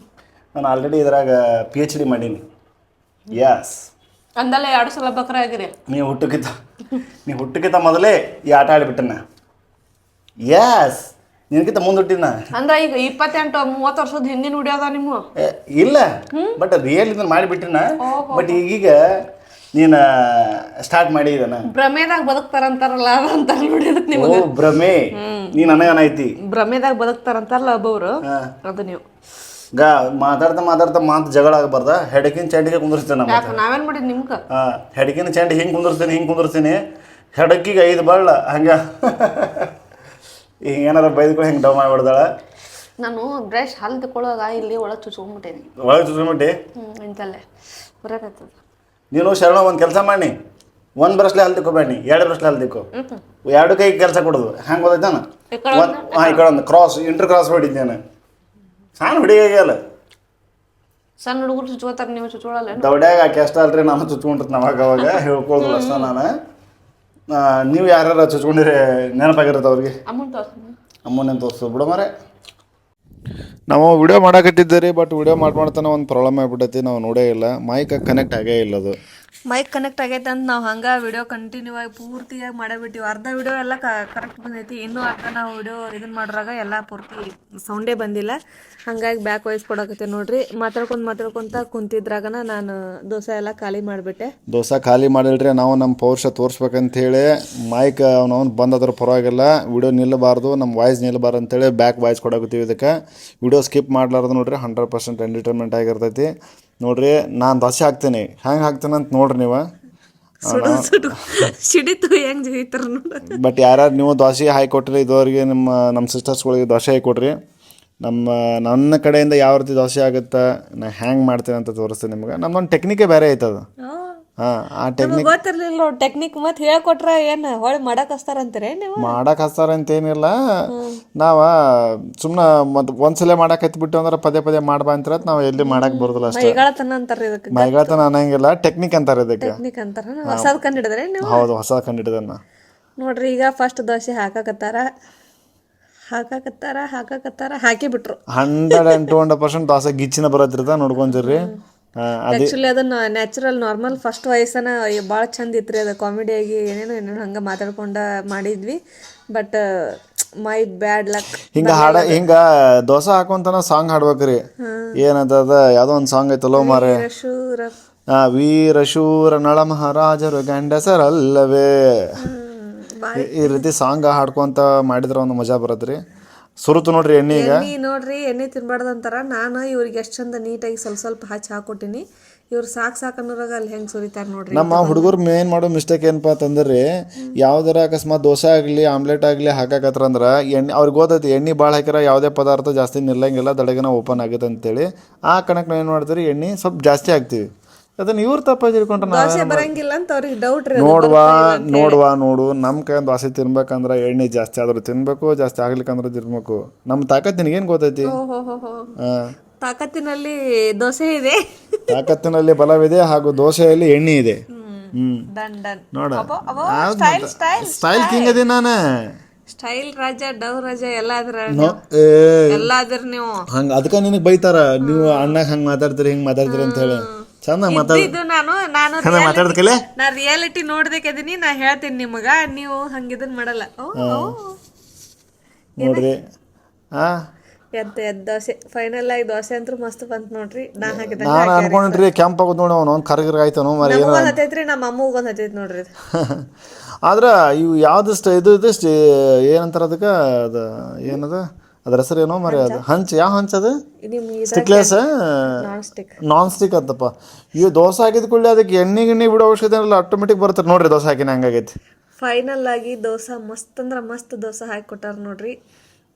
Speaker 2: ನಾನು ಆಲ್ರೆಡಿ ಇದ್ರಾಗ ಪಿ ಎಚ್ ಡಿ ಮಾಡೀನಿ. ಯಸ್
Speaker 1: ಅಂದಲ್ಲ ಎರಡು ಸಲ ಬಕ್ರ ಆಗಿರಿ.
Speaker 2: ನೀವು ಹುಟ್ಟುಕಿತ ನೀವು ಹುಟ್ಟುಕಿತ ಮೊದಲೇ ಈ ಆಟ ಆಡಿಬಿಟ್ಟನ. ಯಸ್ ನಿನಗಿಂತ ಮುಂದೆ ಹುಟ್ಟಿನ
Speaker 1: ಅಂದ್ರ ಈಗ ಇಪ್ಪತ್ತೆಂಟು ಮೂವತ್ತು ವರ್ಷದ ಹಿಂದಿನ ಹುಡಿಯೋದ ನಿಮ್ಮ
Speaker 2: ಏ, ಇಲ್ಲ. ಬಟ್ ರಿಯಲ್ ಇದನ್ನ ಮಾಡಿಬಿಟ್ಟಿನ. ಬಟ್ ಈಗೀಗ ನೀನು ಸ್ಟಾರ್ಟ್ ಮಾಡಿದನ.
Speaker 1: ಭ್ರಮೆದಾಗ ಬದುಕ್ತಾರಂತಾರಲ್ಲ ಅಂತಾರ ನೋಡಿ ಅದಕ್ಕೆ
Speaker 2: ಓ ಭ್ರಮೆ. ನೀ ನನಗನೈತಿ
Speaker 1: ಭ್ರಮೆದಾಗ ಬದುಕ್ತಾರಂತಾರಲ್ಲ ಒಬ್ಬೊಬ್ರು
Speaker 2: ಹಾ.
Speaker 1: ಅದು ನೀವು.
Speaker 2: ಗಾ ಮಾತಾಡ್ತಾ ಮಾತಾಡ್ತಾ ಮಾತು ಜಗಳ ಆಗಬಾರ್ದ. ಹೆಡಕಿನ ಚೆಂಡಿಗೆ ಕುಂದಿರ್ತೀನಿ ನಮ್ಮ
Speaker 1: ಯಾಕೆ ನಾವೇನ್ ಮಾಡಿದ್ ನಿಮ್ಗೆ?
Speaker 2: ಹಾಂ ಹೆಡಕಿನ ಚೆಂಡಿ ಹಿಂಗೆ ಕುಂದಿರ್ತೀನಿ ಹಿಂಗೆ ಕುಂದಿರ್ತೀನಿ ಹೆಡಕಿಗೆ ಐದು ಬಳ್ಳ ಹಂಗೆ. ಈಗ ಏನಾರ ಬೈದ್ಕೊಂಡು ಹಿಂಗೆ ಡೌ ಮಾಡಿಬಿಡ್ದಾಳ.
Speaker 1: ನಾನು ಬ್ರಷ್ ಹಲ್ ತಗೊಳಗ ಇಲ್ಲಿ ಒಳಗೆ ಚುಚ್ಕೊಂಡ್ಬಿಟ್ಟೇನಿ
Speaker 2: ಒಳಗೆ ಚುಚ್ಕೊಂಬಿಟ್ಟು?
Speaker 1: ಹ್ಞೂ ಇಂತಲ್ಲೇ. ಬರಕತ್ತದ.
Speaker 2: ನೀನು ಶರಣ ಒಂದು ಕೆಲಸ ಮಾಡಿ ಒಂದು ಬ್ರಷ್ಲೆ ಹಲ್ ತಿಕ್ಕೋಬೇಡಿ ಎರಡು ಬ್ರಷ್ಲೆ ಹಲ್ ತಿಕ್ಕೋ ಎರಡು ಕೈ ಕೆಲಸ ಕೊಡೋದು. ಹೆಂಗೆ
Speaker 1: ಗೊತ್ತಾಯ್ತಾನ
Speaker 2: ಒಂದು ಹಾಂ ಈ ಕಡೆ ಒಂದು. ಕ್ರಾಸ್ ಇಂಟರ್ ಕ್ರಾಸ್ ಹೊಡಿದ್ದೇನೆ ಸಣ್ಣ ಹುಡುಗಿಯಾಗಲ್ಲ
Speaker 1: ಸಣ್ಣ ಹುಡುಗರು ಚುಚ್ಕೋತಾರ ನೀವು ಚುಚ್ಕೊಳ್ಳಲ್ಲ
Speaker 2: ದೌಡ್ಯಾಗ ಆಕೆ ಅಷ್ಟ ಅಲ್ರಿ ನಾನು ಚುಚ್ಕೊಂಡಿರ್ತೀನಿ ಅವಾಗ ಅವಾಗ ಹೇಳ್ಕೊಳ್ಳೋದಿಲ್ಲ ಅಷ್ಟ ನಾನು. ನೀವು ಯಾರ್ಯಾರ ಚುಚ್ಕೊಂಡಿರಿ ನೆನಪಾಗಿರುತ್ತೆ ಅವ್ರಿಗೆ?
Speaker 1: ಅಮ್ಮನ
Speaker 2: ಅಮ್ಮನೇನು ತೋರಿಸು ಬಿಡು ಮರೆ ನಾವು ವಿಡಿಯೋ ಮಾಡಾಕತ್ತಿದ್ದೀರಿ ಬಟ್ ವಿಡಿಯೋ ಮಾಡಿ ಮಾಡ್ತಾನೆ ಒಂದು ಪ್ರಾಬ್ಲಮ್ ಆಗಿಬಿಟ್ಟೈತಿ ನಾವು ನೋಡೇ ಇಲ್ಲ. ಮೈಕ್ ಕನೆಕ್ಟ್ ಆಗೇ ಇಲ್ಲ ಅದು.
Speaker 1: ಮೈಕ್ ಕನೆಕ್ಟ್ ಆಗೈತೆ ಅಂತ ನಾವು ಹಂಗೆ ವಿಡಿಯೋ ಕಂಟಿನ್ಯೂ ಆಗಿ ಪೂರ್ತಿಯಾಗಿ ಮಾಡಬಿಟ್ಟಿವಿ. ಅರ್ಧ ವಿಡಿಯೋ ಎಲ್ಲ ಕರೆಕ್ಟ್ ಬಂದೈತಿ. ಇನ್ನೂ ಅರ್ಧ ನಾವು ವಿಡಿಯೋ ಇದನ್ನ ಮಾಡ್ರಾಗ ಎಲ್ಲ ಪೂರ್ತಿ ಸೌಂಡೇ ಬಂದಿಲ್ಲ. ಹಂಗಾಗಿ ಬ್ಯಾಕ್ ವಾಯ್ಸ್ ಕೊಡಕತ್ತೆ ನೋಡ್ರಿ. ಮಾತಾಡ್ಕೊಂತ ಮಾತಾಡ್ಕೊಂತ ಕುಂತಿದ್ರಾಗನ ನಾನು ದೋಸೆ ಎಲ್ಲ ಖಾಲಿ ಮಾಡಿಬಿಟ್ಟೆ.
Speaker 2: ದೋಸೆ ಖಾಲಿ ಮಾಡಿಲ್ರಿ. ನಾವು ನಮ್ಮ ಪೌರುಷ ತೋರಿಸ್ಬೇಕಂತ ಹೇಳಿ ಮೈಕ್ ಅವ್ನವ್ನು ಬಂದದ್ರ ಪರವಾಗಿಲ್ಲ. ವಿಡಿಯೋ ನಿಲ್ಲಬಾರ್ದು. ನಮ್ಮ ವಾಯ್ಸ್ ನಿಲ್ಲಬಾರ್ದು ಅಂತೇಳಿ ಬ್ಯಾಕ್ ವಾಯ್ಸ್ ಕೊಡಕತ್ತೀವಿ ಇದಕ್ಕೆ. ವಿಡಿಯೋ ಸ್ಕಿಪ್ ಮಾಡ್ಲಾರ್ದು ನೋಡ್ರಿ ಹಂಡ್ರೆಡ್ ಪರ್ಸೆಂಟ್ ಎಂಟರ್ಟೈನ್ಮೆಂಟ್ ಆಗಿರ್ತೈತಿ. ನೋಡ್ರಿ ನಾನು ದೋಸೆ ಹಾಕ್ತೀನಿ. ಹಾಕ್ತೇನೆ ಅಂತ ನೋಡ್ರಿ ನೀವು.
Speaker 1: ಸುಡು ಸುಡು. ಸಿಡಿತು ಹೆಂಗ್ ಜಿಗಿತಾರ ನೋಡ.
Speaker 2: ಬಟ್ ಯಾರ್ಯಾರು ನೀವು ದೋಸೆ ಹಾಕಿ ಕೊಟ್ರಿ ಇದುವರೆಗೆ ನಿಮ್ಮ ನಮ್ಮ ಸಿಸ್ಟರ್ಸ್ಗಳಿಗೆ ದೋಸೆ ಹಾಕಿ ಕೊಡ್ರಿ ನಮ್ಮ ನನ್ನ ಕಡೆಯಿಂದ ಯಾವ ರೀತಿ ದೋಸೆ ಆಗುತ್ತೆ ನಾ ಹ್ಯಾಂಗೆ ಮಾಡ್ತೀನಿ ಅಂತ ತೋರಿಸ್ತೀನಿ ನಿಮ್ಗೆ. ಒಂದು ಟೆಕ್ನಿಕೇ ಬೇರೆ ಐತದ. ಆ ಟೆಕ್ನಿಕ್
Speaker 1: ಗೊತ್ತಿರ್ಲಿಲ್ಲ ನೋಡಿ ಟೆಕ್ನಿಕ್ ಮತ್ತೆ ಹೇಳ್ಕೊಟ್ರ ಏನ್ ಹೊಳೆ ಮಾಡಕ್ ಹಸ್ತಾರಂತೀರಿ ನೀವು?
Speaker 2: ಮಾಡಕ್ಕೆ ಅಂತ ಏನಿಲ್ಲ ನಾವು ಸುಮ್ಮನೆ ಮತ್ತು ಒಂದ್ಸಲ ಮಾಡಕ್ಕೆ ಹತ್ಬಿಟ್ಟು ಅಂದ್ರೆ ಪದೇ ಪದೇ ಮಾಡ್ಬಾ ಅಂತ ನಾವು ಎಲ್ಲಿ ಮಾಡಕ್ ಬರೋದಿಲ್ಲ ಅಷ್ಟೇ.
Speaker 1: ಮೈಗಾಳತನ ಅಂತಾರ ಇದಕ್ಕೆ.
Speaker 2: ಮೈಗಳತನ ಅನ್ನಂಗಿಲ್ಲ ಟೆಕ್ನಿಕ್ ಅಂತಾರೆ ಇದಕ್ಕೆ.
Speaker 1: ಟೆಕ್ನಿಕ್ ಅಂತಾರ ಹೊಸದ್ ಕಂಡಿಡಿದ್ರೆ ನೀವು?
Speaker 2: ಹೌದು ಹೊಸ ಕಂಡಿಡ್ದನ್ನ.
Speaker 1: ನೋಡ್ರಿ ಈಗ ಫಸ್ಟ್ ದೋಸೆ ಹಾಕಾಕತ್ತಾರ. ಹಾಕಾಕತ್ತಾರ ಹಾಕಾಕತ್ತಾರ ಹಾಕಿ ಬಿಟ್ರು
Speaker 2: hundred and two hundred percent dosa ಗಿಚ್ಚಿನ ಬರತ್ತಿರ್ತ ನೋಡ್ಕೊಂತಿರ್ರಿ. ಅದು
Speaker 1: ಆಕ್ಚುಲಿ ಅದನ್ನ ನ್ಯಾಚುರಲ್ ನಾರ್ಮಲ್ ಫಸ್ಟ್ ವಯಸ್ಸನ ಭಾಳ ಚಂದ ಇತ್ರಿ ಅದು ಕಾಮಿಡಿಯಾಗಿ ಏನೇನೋ ಏನೇನೋ ಹಂಗೆ ಮಾತಾಡ್ಕೊಂಡ ಮಾಡಿದ್ವಿ. ಬಟ್ ಮೈ ಬ್ಯಾಡ್ ಲಕ್
Speaker 2: ಹಿಂಗ ಹಾಡ ಹಿಂಗ ದೋಸೆ ಹಾಕೊಂತನ ಸಾಂಗ್ ಹಾಡ್ಬೇಕ್ರಿ. ಏನದ ಯಾವ್ದೋ ಒಂದು ಸಾಂಗ್ ಐತಲೋ ಮಾರೆ
Speaker 1: ಶೂರ.
Speaker 2: ಆ, ವೀರಶೂರ ನಳ ಮಹಾರಾಜರು ಗಂಡಸರಲ್ಲವೇ. ಈ ರೀತಿ ಸಾಂಗ್ ಹಾಡ್ಕೊಂತ ಮಾಡಿದ್ರ ಒಂದು ಮಜಾ ಬರತ್ರಿ. ಸುರುತು ನೋಡ್ರಿ ಎಣ್ಣೆ ಈಗ.
Speaker 1: ಎಣ್ಣೆ ನೋಡ್ರಿ ಎಣ್ಣೆ ತಿನ್ಬಾರ್ದು ಅಂತಾರ. ನಾನು ಇವ್ರಿಗೆ ಎಷ್ಟು ಚಂದ ನೀಟಾಗಿ ಸ್ವಲ್ಪ ಸ್ವಲ್ಪ ಹಚ್ಚಿ ಹಾಕೊಟ್ಟಿನಿ. ಇವ್ರು ಸಾಕು ಸಾಕು ಅನ್ನೋರಾಗ ಅಲ್ಲಿ ಹೆಂಗೆ ಸುರಿತಾರೆ ನೋಡ್ರಿ
Speaker 2: ನಮ್ಮ ಹುಡುಗರು ಮೇನ್ ಮಾಡೋ ಮಿಸ್ಟೇಕ್ ಏನಪ್ಪಾ ಅಂತಂದ್ರೆ ಯಾವ್ದಾರ ಅಕಸ್ಮಾತ್ ದೋಸೆ ಆಗಲಿ ಆಮ್ಲೆಟ್ ಆಗಲಿ ಹಾಕಾಕತ್ರ ಅಂದ್ರೆ ಎಣ್ಣೆ ಅವ್ರಿಗೆ ಗೊತ್ತೈತಿ ಎಣ್ಣೆ ಭಾಳ ಹಾಕಿರ ಯಾವುದೇ ಪದಾರ್ಥ ಜಾಸ್ತಿ ನಿಲ್ಲಂಗಿಲ್ಲ ದಡಗನ ಓಪನ್ ಆಗುತ್ತೆ ಅಂತೇಳಿ. ಆ ಕಣಕ್ಕೆ ನಾವು ಏನು ಮಾಡ್ತೀರಿ ಎಣ್ಣೆ ಸ್ವಲ್ಪ ಜಾಸ್ತಿ ಹಾಕ್ತೀವಿ. ಅದನ್ನ ಇವ್ರು ತಪ್ಪಾಗಿ ತಿಳ್ಕೊಂಡ್ರೆ ನಾವು
Speaker 1: ದೋಸೆ ಬರಂಗಿಲ್ಲ ಅಂತ ಅವ್ರಿಗೆ ಡೌಟ್ ರೀ
Speaker 2: ನೋಡುವ ನೋಡುವ ನೋಡು. ನಮ್ಮ ಕೈಯಿಂದ ದೋಸೆ ತಿನ್ಬೇಕಂದ್ರೆ ಎಣ್ಣೆ ಜಾಸ್ತಿ ಆದ್ರೂ ತಿನ್ಬೇಕು ಜಾಸ್ತಿ ಆಗ್ಲಿಕ್ಕಂದ್ರೆ ತಿನ್ಬೇಕು. ನಮ್ಮ ತಾಕತ್ ನಿನಗೇನು ಗೊತ್ತೈತಿ? ಆ,
Speaker 1: ತಾಕತ್ತಿನಲ್ಲಿ ದೋಸೆ ಇದೆ.
Speaker 2: ತಾಕತ್ತಿನಲ್ಲಿ ಬಲವಿದೆ ಹಾಗೂ ದೋಸೆಯಲ್ಲಿ ಎಣ್ಣೆ ಇದೆ. ಹ್ಮ್
Speaker 1: ಡನ್ ಡನ್.
Speaker 2: ನೋಡ.
Speaker 1: ಸ್ಟೈಲ್ ಸ್ಟೈಲ್
Speaker 2: ಸ್ಟೈಲ್ ಕಿಂಗ್ ಅದಿ ನಾನು.
Speaker 1: ಸ್ಟೈಲ್ ರಾಜ ಡವ್ ರಾಜ ಎಲ್ಲ ಅದ್ರ
Speaker 2: ನೋ ಏ.
Speaker 1: ಎಲ್ಲ ಅದ್ರ ನೀವು.
Speaker 2: ಹಂಗ ಅದಕ್ಕೆ ನಿನಗ್ ಬೈತಾರ. ನೀವು ಅಣ್ಣಗೆ ಹಂಗ್ ಮಾತಾಡ್ತೀರಿ ಹಿಂಗ್ ಮಾತಾಡ್ತೀರಿ ಅಂತ ಹೇಳಿ. ಚಂದ ಮಾತಾಡ
Speaker 1: ಇದು ನಾನು ನಾನು
Speaker 2: ಚಂದ ಮಾತಾಡ್ದಕಲೆ
Speaker 1: ನಾ ರಿಯಾಲಿಟಿ ನೋಡ್ದಕ್ಕಿದೀನಿ ನಾ ಹೇಳ್ತೀನಿ ನಿಮಗ ನೀವು ಹಂಗಿದನ್ ಮಾಡಲ್ಲ. ಓ, ಓ.
Speaker 2: ನೋಡ್ರಿ. ಆ?
Speaker 1: ಎದ್ದ ಎದ್ದ ದೋಸೆ ಫೈನಲ್ ಆಗಿ ದೋಸೆ ಅಂತೂ ಮಸ್ತ್ ಬಂತ್ ನೋಡ್ರಿ. ನಾ ಹಾಕಿದ
Speaker 2: ನಾನು ಅನ್ಕೊಂಡ್ರಿ ಕೆಂಪ್ ಆಗೋದು ನೋಡಿ ಅವನು ಅವ್ನು ಕರ್ಗರ್ ಆಯ್ತಾನು ಮರಿ ಏನು
Speaker 1: ನಮಗೊಂದ್ ಹತ್ತೈತ್ರಿ ನಮ್ಮ ಅಮ್ಮಗ್ ಒಂದ್ ಹತ್ತೈತ್ ನೋಡ್ರಿ ಇದು.
Speaker 2: ಆದ್ರೆ ಇವು ಯಾವ್ದು ಸ್ಟ್ ಇದು ಇದು ಸ್ಟ್ ಏನಂತಾರ ಅದಕ್ಕೆ ಅದು ಏನದು? ಅದ್ರ ಹೆಸರು ಏನೋ ಮರಿ ಅದು ಹಂಚ್. ಯಾವ ಹಂಚ್ ಅದು?
Speaker 1: ನಿಮ್
Speaker 2: ಸ್ಟಿಕ್ಲೆಸ್
Speaker 1: ನಾನ್ ಸ್ಟಿಕ್
Speaker 2: ನಾನ್ ಸ್ಟಿಕ್ ಅಂತಪ್ಪ. ಈ ದೋಸೆ ಹಾಕಿದ ಕೂಡಲೇ ಅದಕ್ಕೆ ಎಣ್ಣೆ ಗಿಣ್ಣೆ ಬಿಡೋ ಅವಶ್ಯಕತೆ ಇಲ್ಲ ಆಟೋಮೆಟಿಕ್ ಬರ್ತಾರೆ ನೋಡ್ರಿ ದೋಸೆ ಹಾಕಿನ ಹಂಗಾಗೈತಿ.
Speaker 1: ಫೈನಲ್ ಆಗಿ ದೋಸೆ ಮಸ್ತ್ ಅಂದ್ರೆ ಮಸ್ತ್ ದೋಸೆ ಹಾಕಿ ಕೊಟ್ಟಾರ ನೋಡ್ರಿ.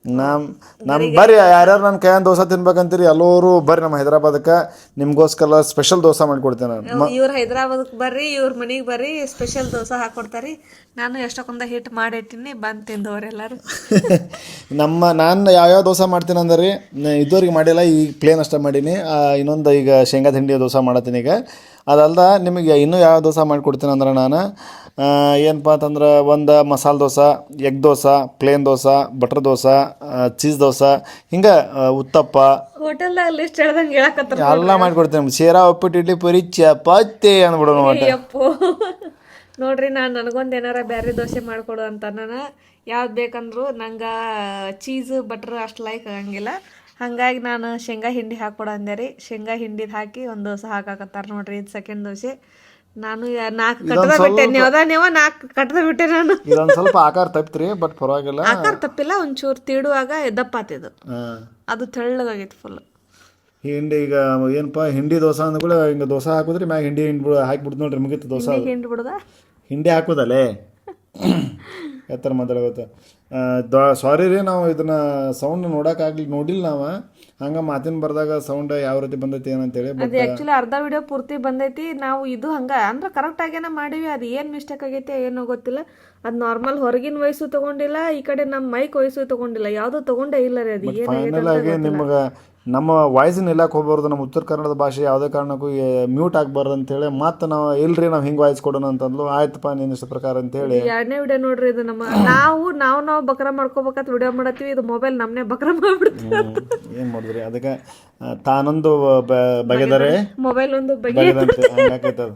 Speaker 2: ನಮ್ ನಮ್ ಬರ್ರಿ ಯಾರ್ಯಾರು ನನ್ನ ಕೈಯನ್ ದೋಸೆ ತಿನ್ಬೇಕಂತೀರಿ ಎಲ್ಲರೂ ಬರ್ರಿ ನಮ್ಮ ಹೈದರಾಬಾದಕ್ಕೆ ನಿಮ್ಗೋಸ್ಕರ ಸ್ಪೆಷಲ್ ದೋಸೆ ಮಾಡ್ಕೊಡ್ತೇನೆ ನಾನು.
Speaker 1: ಇವ್ರ ಹೈದರಾಬಾದಕ್ಕೆ ಬರ್ರಿ ಇವ್ರ ಮನೆಗೆ ಬರ್ರಿ ಸ್ಪೆಷಲ್ ದೋಸೆ ಹಾಕೊಡ್ತಾರಿ. ನಾನು ಎಷ್ಟೊಂದ ಹಿಟ್ ಮಾಡಿಟ್ಟಿನಿ ಬಂದು ತಿಂದವ್ರು ಎಲ್ಲಾರು.
Speaker 2: ನಮ್ಮ ನಾನು ಯಾವ್ಯಾವ ದೋಸೆ ಮಾಡ್ತೀನಿ ಅಂದ್ರೆ ಇದುವರೆಗೆ ಮಾಡಿಲ್ಲ ಈಗ ಪ್ಲೇನ್ ಅಷ್ಟೇ ಮಾಡೀನಿ. ಇನ್ನೊಂದು ಈಗ ಶೇಂಗಾ ತಿಂಡಿ ದೋಸೆ ಮಾಡತ್ತೀನಿ ಈಗ. ಅದಲ್ದ ನಿಮಗೆ ಇನ್ನೂ ಯಾವ ದೋಸೆ ಮಾಡಿಕೊಡ್ತೀನಿ ಅಂದ್ರೆ ನಾನು ಏನಪ್ಪ ಅಂತಂದ್ರೆ ಒಂದು masala dosa egg dosa plain dosa butter dosa cheese dosa ಹಿಂಗೆ ಉತ್ತಪ್ಪ.
Speaker 1: ಹೋಟೆಲ್ದಾಗ ಲಿಸ್ಟ್ ಹೇಳ್ದಂಗೆ ಹೇಳಕತ್ತಾರ
Speaker 2: ಎಲ್ಲ ಮಾಡಿಕೊಡ್ತೀನಿ. ಶೀರಾ ಉಪ್ಪಿಟ್ಟು ಇಡ್ಲಿ ಪುರಿ ಚಪಾತಿ ಅಂದ್ಬಿಡು ನೋಡಿ.
Speaker 1: ಅಪ್ಪು ನೋಡ್ರಿ ನಾನು ನನಗೊಂದು ಏನಾರ ಬೇರೆ ದೋಸೆ ಮಾಡಿಕೊಡು ಅಂತ ನಾನು. ಯಾವ್ದು ಬೇಕಂದ್ರು ನಂಗೆ ಚೀಸ್ ಬಟ್ರ್ ಅಷ್ಟು ಲೈಕ್ ಆಗಂಗಿಲ್ಲ. ಹಾಗಾಗಿ ನಾನು ಶೇಂಗಾ ಹಿಂಡಿ ಹಾಕ್ಕೊಡು ಅಂದೆ ರೀ. ಶೇಂಗಾ ಹಿಂಡಿದು ಹಾಕಿ ಒಂದು ದೋಸೆ ಹಾಕಾಕತ್ತಾರ ನೋಡ್ರಿ ಇದು ಸೆಕೆಂಡ್ ದೋಸೆ. ನಾನು ನಾಲ್ಕು ಕಟ್ಟದ ಬಿಟ್ಟೆ. ನೀವದ ನೀವ ನಾಲ್ಕು ಕಟ್ಟದ ಬಿಟ್ಟೆ ನಾನು.
Speaker 2: ಇದೊಂದು ಸ್ವಲ್ಪ ಆಕಾರ ತಪ್ಪಿತ್ರಿ ಬಟ್ ಪರವಾಗಿಲ್ಲ.
Speaker 1: ಆಕಾರ ತಪ್ಪಿಲ್ಲ ಒಂಚೂರು ತೀಡುವಾಗ ದಪ್ಪ ಆತಿದ್ದು
Speaker 2: ಹಾಂ.
Speaker 1: ಅದು ತೆಳ್ಳಗಾಗಿತ್ತು ಫುಲ್
Speaker 2: ಹಿಂಡಿ ಈಗ ಏನಪ್ಪ ಹಿಂಡಿ ದೋಸೆ ಅಂದ ಕೂಡ ಹಿಂಗೆ ದೋಸೆ ಹಾಕಿದ್ರಿ ಮ್ಯಾಗ ಹಿಂಡಿ ಹಿಂಡಿ ಹಾಕಿಬಿಡ್ತು ನೋಡ್ರಿ ಮುಗಿತು ದೋಸೆ.
Speaker 1: ಹಿಂಡಿ ಬಿಡುದ?
Speaker 2: ಹಿಂಡಿ ಹಾಕೋದಲ್ಲೇ ಎತ್ತರ ಮಾತಾಡೋದು ಸಾರಿ ರೀ ನಾವು ಇದನ್ನ ಸೌಂಡ್ ನೋಡೋಕ್ಕಾಗ್ಲಿ ನೋಡಿಲ್ಲ ನಾವು. ಹಂಗ ಮಾತಿನ ಬರ್ದಾಗ ಸೌಂಡ್ ಯಾವ ರೀತಿ ಬಂದೈತಿ ಏನಂತೇಳಿ ಹೇಳಿ
Speaker 1: ಅದು ಆ್ಯಕ್ಚುಲಿ ಅರ್ಧ ವಿಡಿಯೋ ಪೂರ್ತಿ ಬಂದೈತಿ. ನಾವು ಇದು ಹಂಗ ಅಂದ್ರೆ ಕರೆಕ್ಟ್ ಆಗೇನ ಮಾಡೀವಿ. ಅದು ಏನ್ ಮಿಸ್ಟೇಕ್ ಆಗೈತಿ ಏನೋ ಗೊತ್ತಿಲ್ಲ. ಅದು ನಾರ್ಮಲ್ ಹೊರಗಿನ ವಯಸ್ಸು ತಗೊಂಡಿಲ್ಲ ಈ ಕಡೆ ನಮ್ಮ ಮೈಕ್ ವಯಸ್ಸು ತಗೊಂಡಿಲ್ಲ. ಯಾವುದೂ ತಗೊಂಡೇ ಇಲ್ಲ ರೀ ಅದು.
Speaker 2: ನಿಮ್ಗ ನಿಮಗೆ ನಮ್ಮ ವಾಯ್ಸಿನ ನಿಲ್ಲಕ್ಕೆ ಹೋಗ್ಬಾರ್ದು ನಮ್ಮ ಉತ್ತರ ಕನ್ನಡದ ಭಾಷೆ ಯಾವುದೇ ಕಾರಣಕ್ಕೂ ಮ್ಯೂಟ್ ಆಗಬಾರ್ದು ಅಂತೇಳಿ ಮತ್ತೆ ನಾವು ಇಲ್ರಿ ನಾವು ಹಿಂಗೆ ವಾಯ್ಸ್ ಕೊಡೋಣ ಅಂತಂದ್ಲು ಆಯ್ತಪ್ಪ ನಿನ್ನ ಇಷ್ಟ ಪ್ರಕಾರ ಅಂತೇಳಿ.
Speaker 1: ಎರಡನೇ ವಿಡಿಯೋ ನೋಡ್ರಿ ಇದು ನಮ್ಮ ನಾವು ನಾವು ನಾವು ಬಕ್ರ ಮಾಡ್ಕೋಬೇಕಂತ ವಿಡಿಯೋ ಮಾಡತ್ತೀವಿ ಇದು ಮೊಬೈಲ್ ನಮ್ಮನೆ ಬಕ್ರ ಮಾಡ್ಬಿಡ್ತೀವಿ
Speaker 2: ಏನು ಮಾಡಿದ್ರಿ ಅದಕ್ಕೆ ತಾನೊಂದು ಬಗೆದರೆ.
Speaker 1: ಮೊಬೈಲ್ ಒಂದು ಬಗೆ
Speaker 2: ಬಗೆದಂತೆ ಹಂಗಾಕೈತದ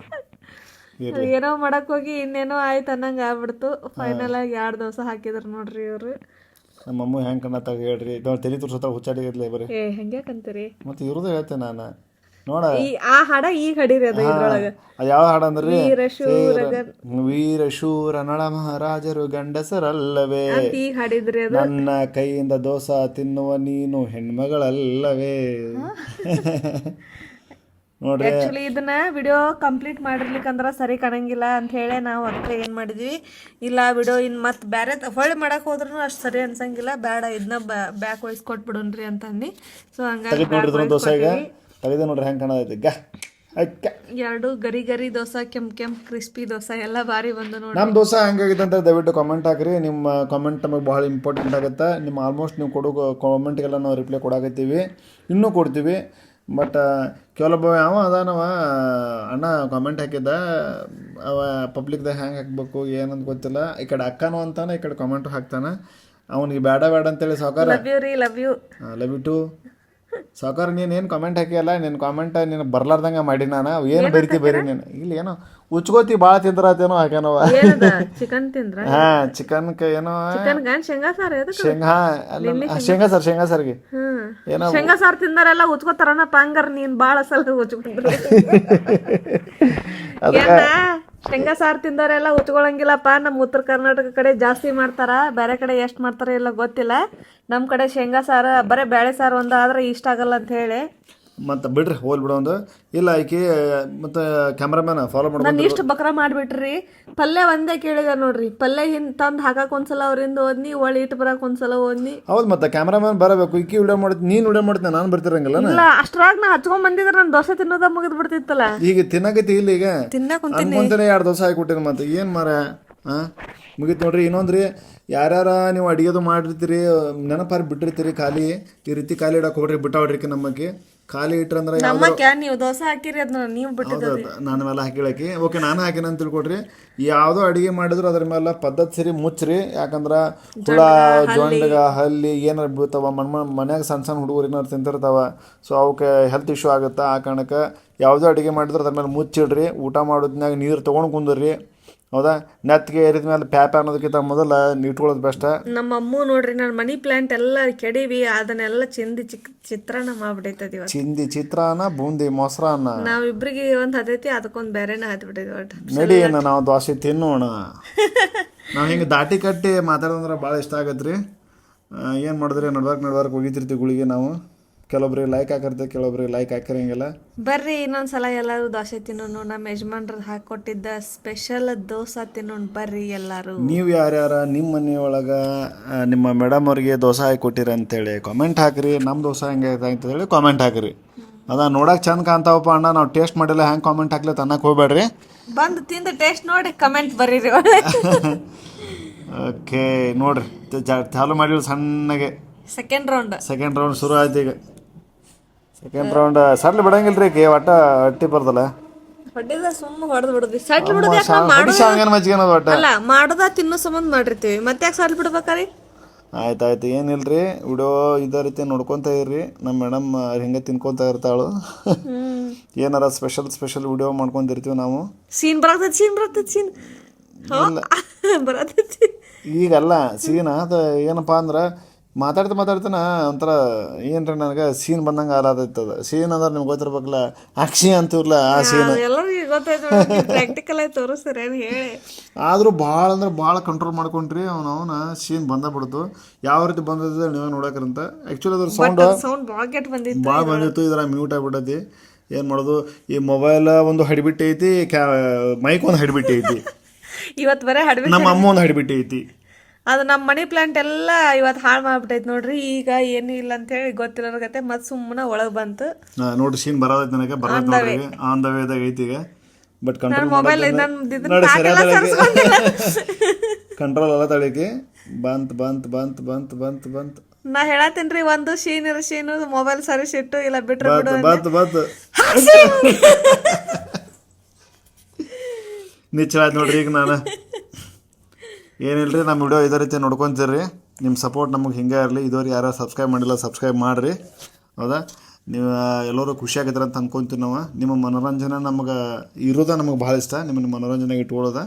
Speaker 1: ಏನೋ ಮಾಡಕ್ ಹೋಗಿ ಇನ್ನೇನೋ ಆಯ್ತು ಅನ್ನಂಗೆ ಆಗ್ಬಿಡ್ತು. ಫೈನಲ್ ಆಗಿ ಎರಡು ದಿವಸ ಹಾಕಿದ್ರು ನೋಡ್ರಿ ಇವರು.
Speaker 2: ನಮ್ಮ ಅಮ್ಮ ಹೆಂಗೆ ಕಣ್ಣತ್ತಾಗ ಹೇಳ್ರಿ. ಇದೊಂದು ತಲೆ ತುರ್ಸತ್ತಾಗ ಹುಚ್ಚಾಡಿಗಿರ್ಲಿ ಬರೀ.
Speaker 1: ಏ ಹಂಗ್ಯಾಕಂತೀರಿ
Speaker 2: ಮತ್ತೆ ಇರೋದು ಹೇಳ್ತೇನೆ ನಾನು. ನೋಡ.
Speaker 1: ಈ ಆ ಹಾಡ ಈಗ ಹಡೀರಿ ಅದು ಇದ್ರೊಳಗ.
Speaker 2: ಅದು ಯಾವ ಹಾಡು ಅಂದ್ರೆ?
Speaker 1: ವೀರಶೂರ
Speaker 2: ವೀರ ಶೂರ ನಳ ಮಹಾರಾಜರು ಗಂಡಸರಲ್ಲವೇ.
Speaker 1: ಅಂತ ಈಗ ಹಾಡಿದ್ರಿ ಅದು?
Speaker 2: ನನ್ನ ಕೈಯಿಂದ ದೋಸಾ ತಿನ್ನುವ ನೀನು ಹೆಣ್ಮಗಳಲ್ಲವೇ. ನೋಡ್ರಿ.
Speaker 1: ಆಕ್ಚುಲಿ ಇದನ್ನ ವಿಡಿಯೋ ಕಂಪ್ಲೀಟ್ ಮಾಡಿರ್ಲಿಕ್ಕಂದ್ರ ಸರಿ ಕಾಣಂಗಿಲ್ಲ ಅಂತ ಹೇಳಿ ನಾವು ಅದಕ್ಕೆ ಏನ್ ಮಾಡಿದ್ವಿ. ಇಲ್ಲ ವಿಡಿಯೋ ಇನ್ ಮತ್ ಬ್ಯಾರೆ ತ- ಹೊಳ್ಳಿ ಮಾಡಕ್ ಹೋದ್ರೂ ಅಷ್ಟು ಸರಿ ಅನ್ಸಂಗಿಲ್ಲ. ಬೇಡ ಇದನ್ನ ಬ್ಯಾಕ್ ವೈಸ್ ಕೊಟ್ಬಿಡೋಣ್ರಿ ಅಂತ ಅಂದಿ ಸೊ ಹಂಗಾಗಿ
Speaker 2: ತೆಗೆದು ನೋಡ್ರಿ ಹೆಂಗೆ ಕಾಣತೈತಿ ಗ
Speaker 1: ಎರಡು ಗರಿ ಗರಿ ದೋಸೆ ಕೆಂಪ್ ಕೆಂಪ್ ಕ್ರಿಸ್ಪಿ ದೋಸೆ ಎಲ್ಲ ಬಾರಿ ಬಂದು ನೋಡಿ
Speaker 2: ನಮ್ಮ ದೋಸೆ ಹೆಂಗಾಗಿದೆ ಅಂತ ದಯವಿಟ್ಟು ಕಾಮೆಂಟ್ ಹಾಕ್ರಿ. ನಿಮ್ಮ ಕಾಮೆಂಟ್ ನಮಗೆ ಬಹಳ ಇಂಪಾರ್ಟೆಂಟ್ ಆಗುತ್ತೆ. ನಿಮ್ಮ ಆಲ್ಮೋಸ್ಟ್ ನೀವು ಕೊಡೋ ಕಾಮೆಂಟ್ಗೆಲ್ಲ ನಾವು ರಿಪ್ಲೈ ಕೊಡಾಕತ್ತೀವಿ. ಇನ್ನೂ ಕೊಡ್ತೀವಿ. ಬಟ್ ಕೆಲವೊಬ್ಬ ಯಾವ ಅದಾನವ ಅಣ್ಣ ಕಾಮೆಂಟ್ ಹಾಕಿದ್ದ ಅವ ಪಬ್ಲಿಕ್ದಾಗ ಹ್ಯಾಂಗೆ ಹಾಕ್ಬೇಕು ಏನಂತ ಗೊತ್ತಿಲ್ಲ ಈ ಕಡೆ ಅಕ್ಕನೂ ಅಂತಾನೆ ಈ ಕಡೆ ಕಾಮೆಂಟ್ ಹಾಕ್ತಾನೆ ಅವನಿಗೆ ಬೇಡ ಬೇಡ ಅಂತೇಳಿ ಸಾವುಕಾರ
Speaker 1: ಲವ್ ಯು ರೀ love you
Speaker 2: love you too ಸಾವುಕಾರ ನೀನು ಏನು ಕಾಮೆಂಟ್ ಹಾಕಿಯಲ್ಲ? ನಿನ್ನ ಕಾಮೆಂಟ್ ನೀನು ಬರ್ಲಾರ್ದಂಗೆ ಮಾಡಿ ನಾನು. ಏನು ಬರಿತಿ ಬರೀ ನೀನು? ಇಲ್ಲಿ ಏನೋ ಉಚ್ಕೋತಿ ಭಾಳ ತಿಂದ್ರಾತೇನೋ ಹಾಕ್ಯಾನವ
Speaker 1: ಚಿಕನ್ ತಿಂದ್ರ?
Speaker 2: ಹಾ ಚಿಕನ್ ಏನೋ
Speaker 1: ಶೇಂಗಾ ಸಾರ್
Speaker 2: ಶೇಂಗಾ ಶೇಂಗಾ ಸರ್ ಶೇಂಗಾ ಸರ್ಗೆ. ಏನೋ
Speaker 1: ಶೇಂಗಾ ಸಾರ್ ತಿಂದಾರೆಲ್ಲ ಉಚ್ಕೋತಾರನಪ್ಪ ಪಾಂಗರ್ ನೀನ್ ಭಾಳ ಸಲ ಉಚ್ಕೊಂಡ್ರಿ. ಶೇಂಗಾ ಸಾರು ತಿಂದವರೆಲ್ಲ ಉಚ್ಕೊಳಂಗಿಲ್ಲಪ್ಪ ನಮ್ಮ ಉತ್ತರ ಕರ್ನಾಟಕ ಕಡೆ ಜಾಸ್ತಿ ಮಾಡ್ತಾರ. ಬೇರೆ ಕಡೆ ಎಷ್ಟು ಮಾಡ್ತಾರ ಇಲ್ಲ ಗೊತ್ತಿಲ್ಲ. ನಮ್ಮ ಕಡೆ ಶೇಂಗಾ ಸಾರು, ಬರೀ ಬೇಳೆ ಸಾರು ಒಂದು ಆದ್ರೆ ಇಷ್ಟ ಆಗಲ್ಲ ಅಂತ ಹೇಳಿ.
Speaker 2: ಮತ್ತು ಬಿಡ್ರಿ ಹೋಲ್ ಬಿಡೋಂದ ಒಂದು. ಇಲ್ಲ ಆಕಿ ಮತ್ತೆ ಕ್ಯಾಮ್ರಾಮ್ಯಾನ್ ಫಾಲೋ ಮಾಡ್ಬೋದು
Speaker 1: ನಾನು ಇಷ್ಟು ಬಕ್ರ ಮಾಡ್ಬಿಟ್ರಿ. ಪಲ್ಯ ಒಂದೇ ಕೇಳಿದೆ ನೋಡ್ರಿ. ಪಲ್ಯ ಹಿಂದ್ ತಂದ್ ಹಾಕಕ್ ಒಂದ್ಸಲ ಅವ್ರಿಂದ ಓದ್ನಿ ಒಳ್ಳೆ ಇಟ್ಟು ಬರಕ್ ಒಂದ್ಸಲ ಓದ್ನಿ
Speaker 2: ಹೌದು ಮತ್ತೆ ಕ್ಯಾಮ್ರಾಮ್ಯಾನ್ ಬರಬೇಕು. ಇಕ್ಕಿ ವಿಡಿಯೋ ಮಾಡ್ತೀನಿ ನೀನು ವಿಡಿಯೋ ಮಾಡ್ತೀನಿ ನಾನು ಬರ್ತಿರಂಗಿಲ್ಲ
Speaker 1: ಇಲ್ಲ ಅಷ್ಟ್ರಾಗ ನಾ ಹಚ್ಕೊಂಡ್ ಬಂದಿದ್ರೆ ನಾನು ದೋಸೆ ತಿನ್ನೋದ ಮುಗಿದ್ ಬಿಡ್ತಿತ್ತಲ್ಲ.
Speaker 2: ಈಗ ತಿನ್ನಕೈತಿ ಇಲ್ಲ ಈಗ?
Speaker 1: ತಿನ್ನಕ್
Speaker 2: ಎರಡ್ ಎರಡು ದೋಸೆ ಹಾಕಿಬಿಟ್ಟಿನ ಮತ್ತೆ. ಏನು ಮಾರ ಹಾಂ ಮುಗೀತು ನೋಡ್ರಿ ಇನ್ನೊಂದ್ರಿ ಯಾರ್ಯಾರ ನೀವು ಅಡಿಗೆದು ಮಾಡಿರ್ತೀರಿ ನೆನಪಾರಿ ಬಿಟ್ಟಿರ್ತೀರಿ ಖಾಲಿ ಈ ರೀತಿ ಖಾಲಿ ಇಡಕ್ಕೆ ಹೋಗ್ರಿ ಬಿಟ್ಟಾಡ್ರಿ ನಮ್ಮಕ್ಕೆ. ಖಾಲಿ ಇಟ್ರಂದ್ರೆ ಅಂದ್ರೆ
Speaker 1: ನಮ್ಮ ನೀವು ದೋಸೆ ಹಾಕಿರಿ ಅದನ್ನ ನೀವು ಬಿಟ್ಟಿದ್ದ
Speaker 2: ನಾನು ಮೇಲೆ ಹಾಕಿಳಕಿ ಓಕೆ ನಾನು ಹಾಕಿನ ಅಂತ ತಿಳ್ಕೊಡ್ರಿ ಯಾವುದೋ ಅಡಿಗೆ ಮಾಡಿದ್ರು ಅದ್ರ ಮೇಲೆ ಪದ್ಧತಿ ಸರಿ ಮುಚ್ಚ್ರಿ. ಯಾಕಂದ್ರೆ ಹುಳ ಜೊಂಡಗ ಹಲ್ಲಿ ಏನಾರು ಬೀಳ್ತಾವ ಮನ್ ಮನ್ಯಾಗ ಸಣ್ಣ ಸಣ್ಣ ಹುಡುಗರು ಏನಾರು ತಿಂತಿರ್ತಾವ ಸೊ ಅವಕ್ಕೆ ಹೆಲ್ತ್ ಇಶ್ಯೂ ಆಗುತ್ತೆ ಆ ಕಾರಣಕ್ಕೆ ಯಾವುದೋ ಅಡಿಗೆ ಮಾಡಿದ್ರೆ ಅದ್ರ ಮೇಲೆ ಮುಚ್ಚಿಡ್ರಿ. ಊಟ ಮಾಡೋದ್ನಾಗ ನೀರು ತೊಗೊಂಡು ಕುಂದ್ರಿ. ಹೌದಾ? ನೆತ್ತಿಗೆ ಏರಿದ ಮೇಲೆ ಪ್ಯಾಪ್ ಅನ್ನೋದಕ್ಕಿಂತ ಮೊದಲ ನೀಟ್ಕೊಳ್ಳೋದು ಬೆಸ್ಟ್
Speaker 1: ನಮ್ಮ ಅಮ್ಮ ನೋಡ್ರಿ ನಾನು ಮನಿ ಪ್ಲಾಂಟ್ ಎಲ್ಲ ಕೆಡಿವಿ ಅದನ್ನೆಲ್ಲ ಚಿಂದಿ ಚಿಕ್ ಚಿತ್ರಾನ್ನ ಮಾಡ್ಬಿಟ್ಟೈತದ ಇವತ್ತು.
Speaker 2: ಚಿಂದಿ ಚಿತ್ರಾನ್ನ ಬೂಂದಿ ಮೊಸರನ್ನ.
Speaker 1: ನಾವಿಬ್ರಿಗೆ ಒಂದು ಹದೈತಿ ಅದಕ್ಕೊಂದು ಬೇರೆನ ಹತ್ಬಿಟ್ಟಿದ್ವಿ ಒಟ್ಟು.
Speaker 2: ನಡಿ ನಾವು ದೋಸೆ ತಿನ್ನೋಣ. ನಾವು ಹಿಂಗೆ ದಾಟಿ ಕಟ್ಟಿ ಮಾತಾಡೋದಂದ್ರೆ ಭಾಳ ಇಷ್ಟ ಆಗತ್ತೆ ರೀ. ಏನು ಮಾಡಿದ್ರಿ? ನಡ್ಬಾರ್ಕ್ ನಡ್ವಾರ್ಕ್ ಒಗಿತಿರ್ತೀವಿ ಗುಳಿಗೆ ನಾವು. ಕೆಲವೊಬ್ರಿಗೆ ಲೈಕ್ ಹಾಕಿರ್ತೇವೆ ಕೆಲವೊಬ್ರಿಗೆ ಲೈಕ್ ಹಾಕಿರಂಗಿಲ್ಲ.
Speaker 1: ಬರ್ರಿ ಇನ್ನೊಂದ್ಸಲ ಎಲ್ಲರೂ ದೋಸೆ ತಿನ್ನೋಣ ನಮ್ಮ ಯಜಮಾನ್ರು ಹಾಕೊಟ್ಟಿದ್ದ ಸ್ಪೆಷಲ್ ದೋಸೆ ತಿನ್ನೋಣ ಬರ್ರಿ ಎಲ್ಲಾರು.
Speaker 2: ನೀವು ಯಾರ್ಯಾರ ನಿಮ್ಮ ಮನೆಯೊಳಗ ನಿಮ್ಮ ಮೇಡಮ್ ಅವ್ರಿಗೆ ದೋಸೆ ಹಾಕಿ ಕೊಟ್ಟಿರಿ ಅಂತೇಳಿ ಕಾಮೆಂಟ್ ಹಾಕಿರಿ. ನಮ್ಮ ದೋಸೆ ಹೆಂಗೆ ಅಂತೇಳಿ ಕಾಮೆಂಟ್ ಹಾಕಿರಿ. ಅದ ನೋಡಕ್ಕೆ ಚಂದ ಕಾಣ್ತಾವಪ್ಪ ಅಣ್ಣ ನಾವು ಟೇಸ್ಟ್ ಮಾಡಿಲ್ಲ ಹೆಂಗೆ ಕಾಮೆಂಟ್ ಹಾಕ್ಲಿ ಅನ್ನಕ್ಕೆ ಹೋಗ್ಬೇಡ್ರಿ.
Speaker 1: ಬಂದು ತಿಂದು ಟೇಸ್ಟ್ ನೋಡಿ ಕಮೆಂಟ್ ಬರೀರಿ.
Speaker 2: ಓಕೆ ನೋಡ್ರಿ ಚಾಲು ಮಾಡಿ ಸಣ್ಣಗೆ.
Speaker 1: ಸೆಕೆಂಡ್ ರೌಂಡ್
Speaker 2: ಸೆಕೆಂಡ್ ರೌಂಡ್ ಶುರು ಆಯ್ತು ಈಗ. ಸೆಕೆಂಡ್ ರೌಂಡ್ ಸರ್ಲಿ ರೀ ಕೇ ಒಟ್ಟ ಅಟ್ಟಿ ಬರ್ದಲ್ಲ.
Speaker 1: ಹೊಡೆದ ಸುಮ್ಮ ಹೊಡೆದ್ ಬಿಡುದ್ವಿ ಸಡ್ಲ್ ಬಿಡುದು ಯಾಕ
Speaker 2: ಹೊಡಿ ಶಾಂಗನ್ ಮಜ್ಜಿಗೆ ಒಟ್ಟ?
Speaker 1: ಅಲ್ಲ ಮಾಡುದ ತಿನ್ನೋ ಸಂಬಂಧ ಮಾಡಿರ್ತೀವಿ. ಮತ್ತೆ ಯಾಕೆ ರೀ
Speaker 2: ಆಯ್ತು ಆಯ್ತು ಏನಿಲ್ರಿ? ವಿಡಿಯೋ ಇದೇ ರೀತಿ ನೋಡ್ಕೊಂತ ಇರ್ರಿ. ನಮ್ಮ ಮೇಡಮ್ ಹಿಂಗೆ ತಿನ್ಕೊಂತ ಇರ್ತಾಳು. ಏನಾರ ಸ್ಪೆಷಲ್ ಸ್ಪೆಷಲ್ ವಿಡಿಯೋ ಮಾಡ್ಕೊಂಡಿರ್ತೀವಿ ನಾವು.
Speaker 1: ಸೀನ್ ಬರತೈತಿ ಸೀನ್ ಬರತೈತಿ ಸೀನ್. ಬರತೈತಿ
Speaker 2: ಈಗಲ್ಲ ಸೀನ್ ಅದು ಏನಪ್ಪಾ ಅಂದ್ರೆ ಮಾತಾಡ್ತಾ ಮಾತಾಡ್ತಾನೆ ಒಂಥರ ಏನ್ರಿ ನನಗೆ ಸೀನ್ ಬಂದಂಗೆ ಆಲಾದೈತದ ಸೀನ್ ಅಂದ್ರೆ ನಿಮ್ಗೆ ಗೊತ್ತಿರ್ಬೇಕಲ್ಲ ಅಕ್ಷಿ ಅಂತ ಆ ಸೀನ್
Speaker 1: ಪ್ರಾಕ್ಟಿಕಲ್ ಆಗಿ ತೋರಿಸ್ತಾರೆ ಹೇಳಿ.
Speaker 2: ಆದರೂ ಭಾಳ ಅಂದ್ರೆ ಭಾಳ ಕಂಟ್ರೋಲ್ ಮಾಡ್ಕೊಂಡ್ರಿ ಅವ್ನು ಅವನ ಸೀನ್ ಬಂದ ಬಿಡ್ತು. ಯಾವ ರೀತಿ ಬಂದದ ನೀವೇ ನೋಡಕ್ರಂತ ಆ್ಯಕ್ಚುಲಿ ಅದ್ರ ಸೌಂಡ್
Speaker 1: ಸೌಂಡ್ ಬಂದಿತ್ತು
Speaker 2: ಭಾಳ ಬಂದಿತ್ತು ಇದ್ರ ಮ್ಯೂಟ್ ಆಗ್ಬಿಟ್ಟೈತಿ. ಏನು ಮಾಡೋದು ಈ ಮೊಬೈಲ್ ಒಂದು ಹಡಿಬಿಟ್ಟು ಐತಿ ಕ್ಯಾ ಮೈಕ್ ಒಂದು ಹಡಿಬಿಟ್ಟು ಐತಿ
Speaker 1: ಇವತ್ತು ಬರೇ ಹಡಿಬಿಟ್ಟು.
Speaker 2: ನಮ್ಮ ಅಮ್ಮ ಒಂದು ಹಡಿಬಿಟ್ಟು ಐತಿ
Speaker 1: ಅದು ನಮ್ಮ ಮನಿ ಪ್ಲಾಂಟ್ ಎಲ್ಲ ಇವತ್ತು ಹಾಳು ಮಾಡ್ಬಿಟ್ಟೈತೆ ನೋಡ್ರಿ. ಈಗ ಏನು ಇಲ್ಲ ಅಂತ ಹೇಳಿ ಗೊತ್ತಿರೋರ್ ಕತೆ ಮತ್ತೆ ಸುಮ್ಮನೆ ಒಳಗೆ ಬಂತು.
Speaker 2: ನೋಡಿ ಸೀನ್ ಬರೋದೈತೆ ನನಗೆ? ಬರೋದು ನೋಡ್ರಿ. ಆನ್ ದ ವೇದಾಗ ಐತಿ ಈಗ. ಬಟ್ ಕಂಟ್ರೋಲ್
Speaker 1: ಮೊಬೈಲ್
Speaker 2: ಕಂಟ್ರೋಲ್ ಎಲ್ಲ ತಳಿಕೆ. ಬಂತ್ ಬಂತ್ ಬಂತ್ ಬಂತ್ ಬಂತ್ ಬಂತ್.
Speaker 1: ನಾ ಹೇಳತ್ತೀನ್ರಿ ಒಂದು ಶೀನ್ ಇರೋ ಶೀನು ಮೊಬೈಲ್ ಸರಿಸಿಟ್ಟು ಇಲ್ಲ ಬಿಟ್ರೆ ಬಿಡು
Speaker 2: ಬಂತ್ ಬಂತ್. ನಿಚ್ಚಳ ನಿಚ್ಚ ನೋಡ್ರಿ ಈಗ ನಾನು. ಏನಿಲ್ರಿ ನಮ್ಮ ವಿಡಿಯೋ ಇದೇ ರೀತಿ ನೋಡ್ಕೊಂತೀರಿ ನಿಮ್ಮ ಸಪೋರ್ಟ್ ನಮಗೆ ಹಿಂಗೆ ಇರಲಿ. ಇದುವರೆಗೆ ಯಾರು ಸಬ್ಸ್ಕ್ರೈಬ್ ಮಾಡಿಲ್ಲ ಸಬ್ಸ್ಕ್ರೈಬ್ ಮಾಡಿರಿ. ಹೌದಾ? ನೀವು ಎಲ್ಲರೂ ಖುಷಿಯಾಗಿದ್ದೀರ ಅಂತ ಅಂದ್ಕೊತೀವಿ ನಾವು. ನಿಮ್ಮ ಮನೋರಂಜನೆ ನಮಗೆ, ಇರೋದ ನಮಗೆ ಭಾಳ ಇಷ್ಟ. ನಿಮ್ಮನ್ನು ಮನೋರಂಜನೆಗೆ ಇಟ್ಕೊಳ್ಳೋದ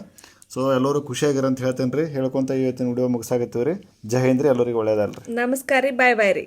Speaker 2: ಸೊ ಎಲ್ಲರೂ ಖುಷಿಯಾಗಿರಂತ ಹೇಳ್ತೇನೆ ರೀ ಹೇಳ್ಕೊತ ಇವತ್ತಿನ ವಿಡಿಯೋ ಮುಗಿಸಾಕತ್ತೀವಿ ರೀ ಜೈ ಹಿಂದ್ ರೀ ಎಲ್ಲರಿಗೆ ಒಳ್ಳೇದಲ್ರಿ.
Speaker 1: ನಮಸ್ಕಾರ ರೀ ಬಾಯ್ ಬಾಯ್ ರೀ.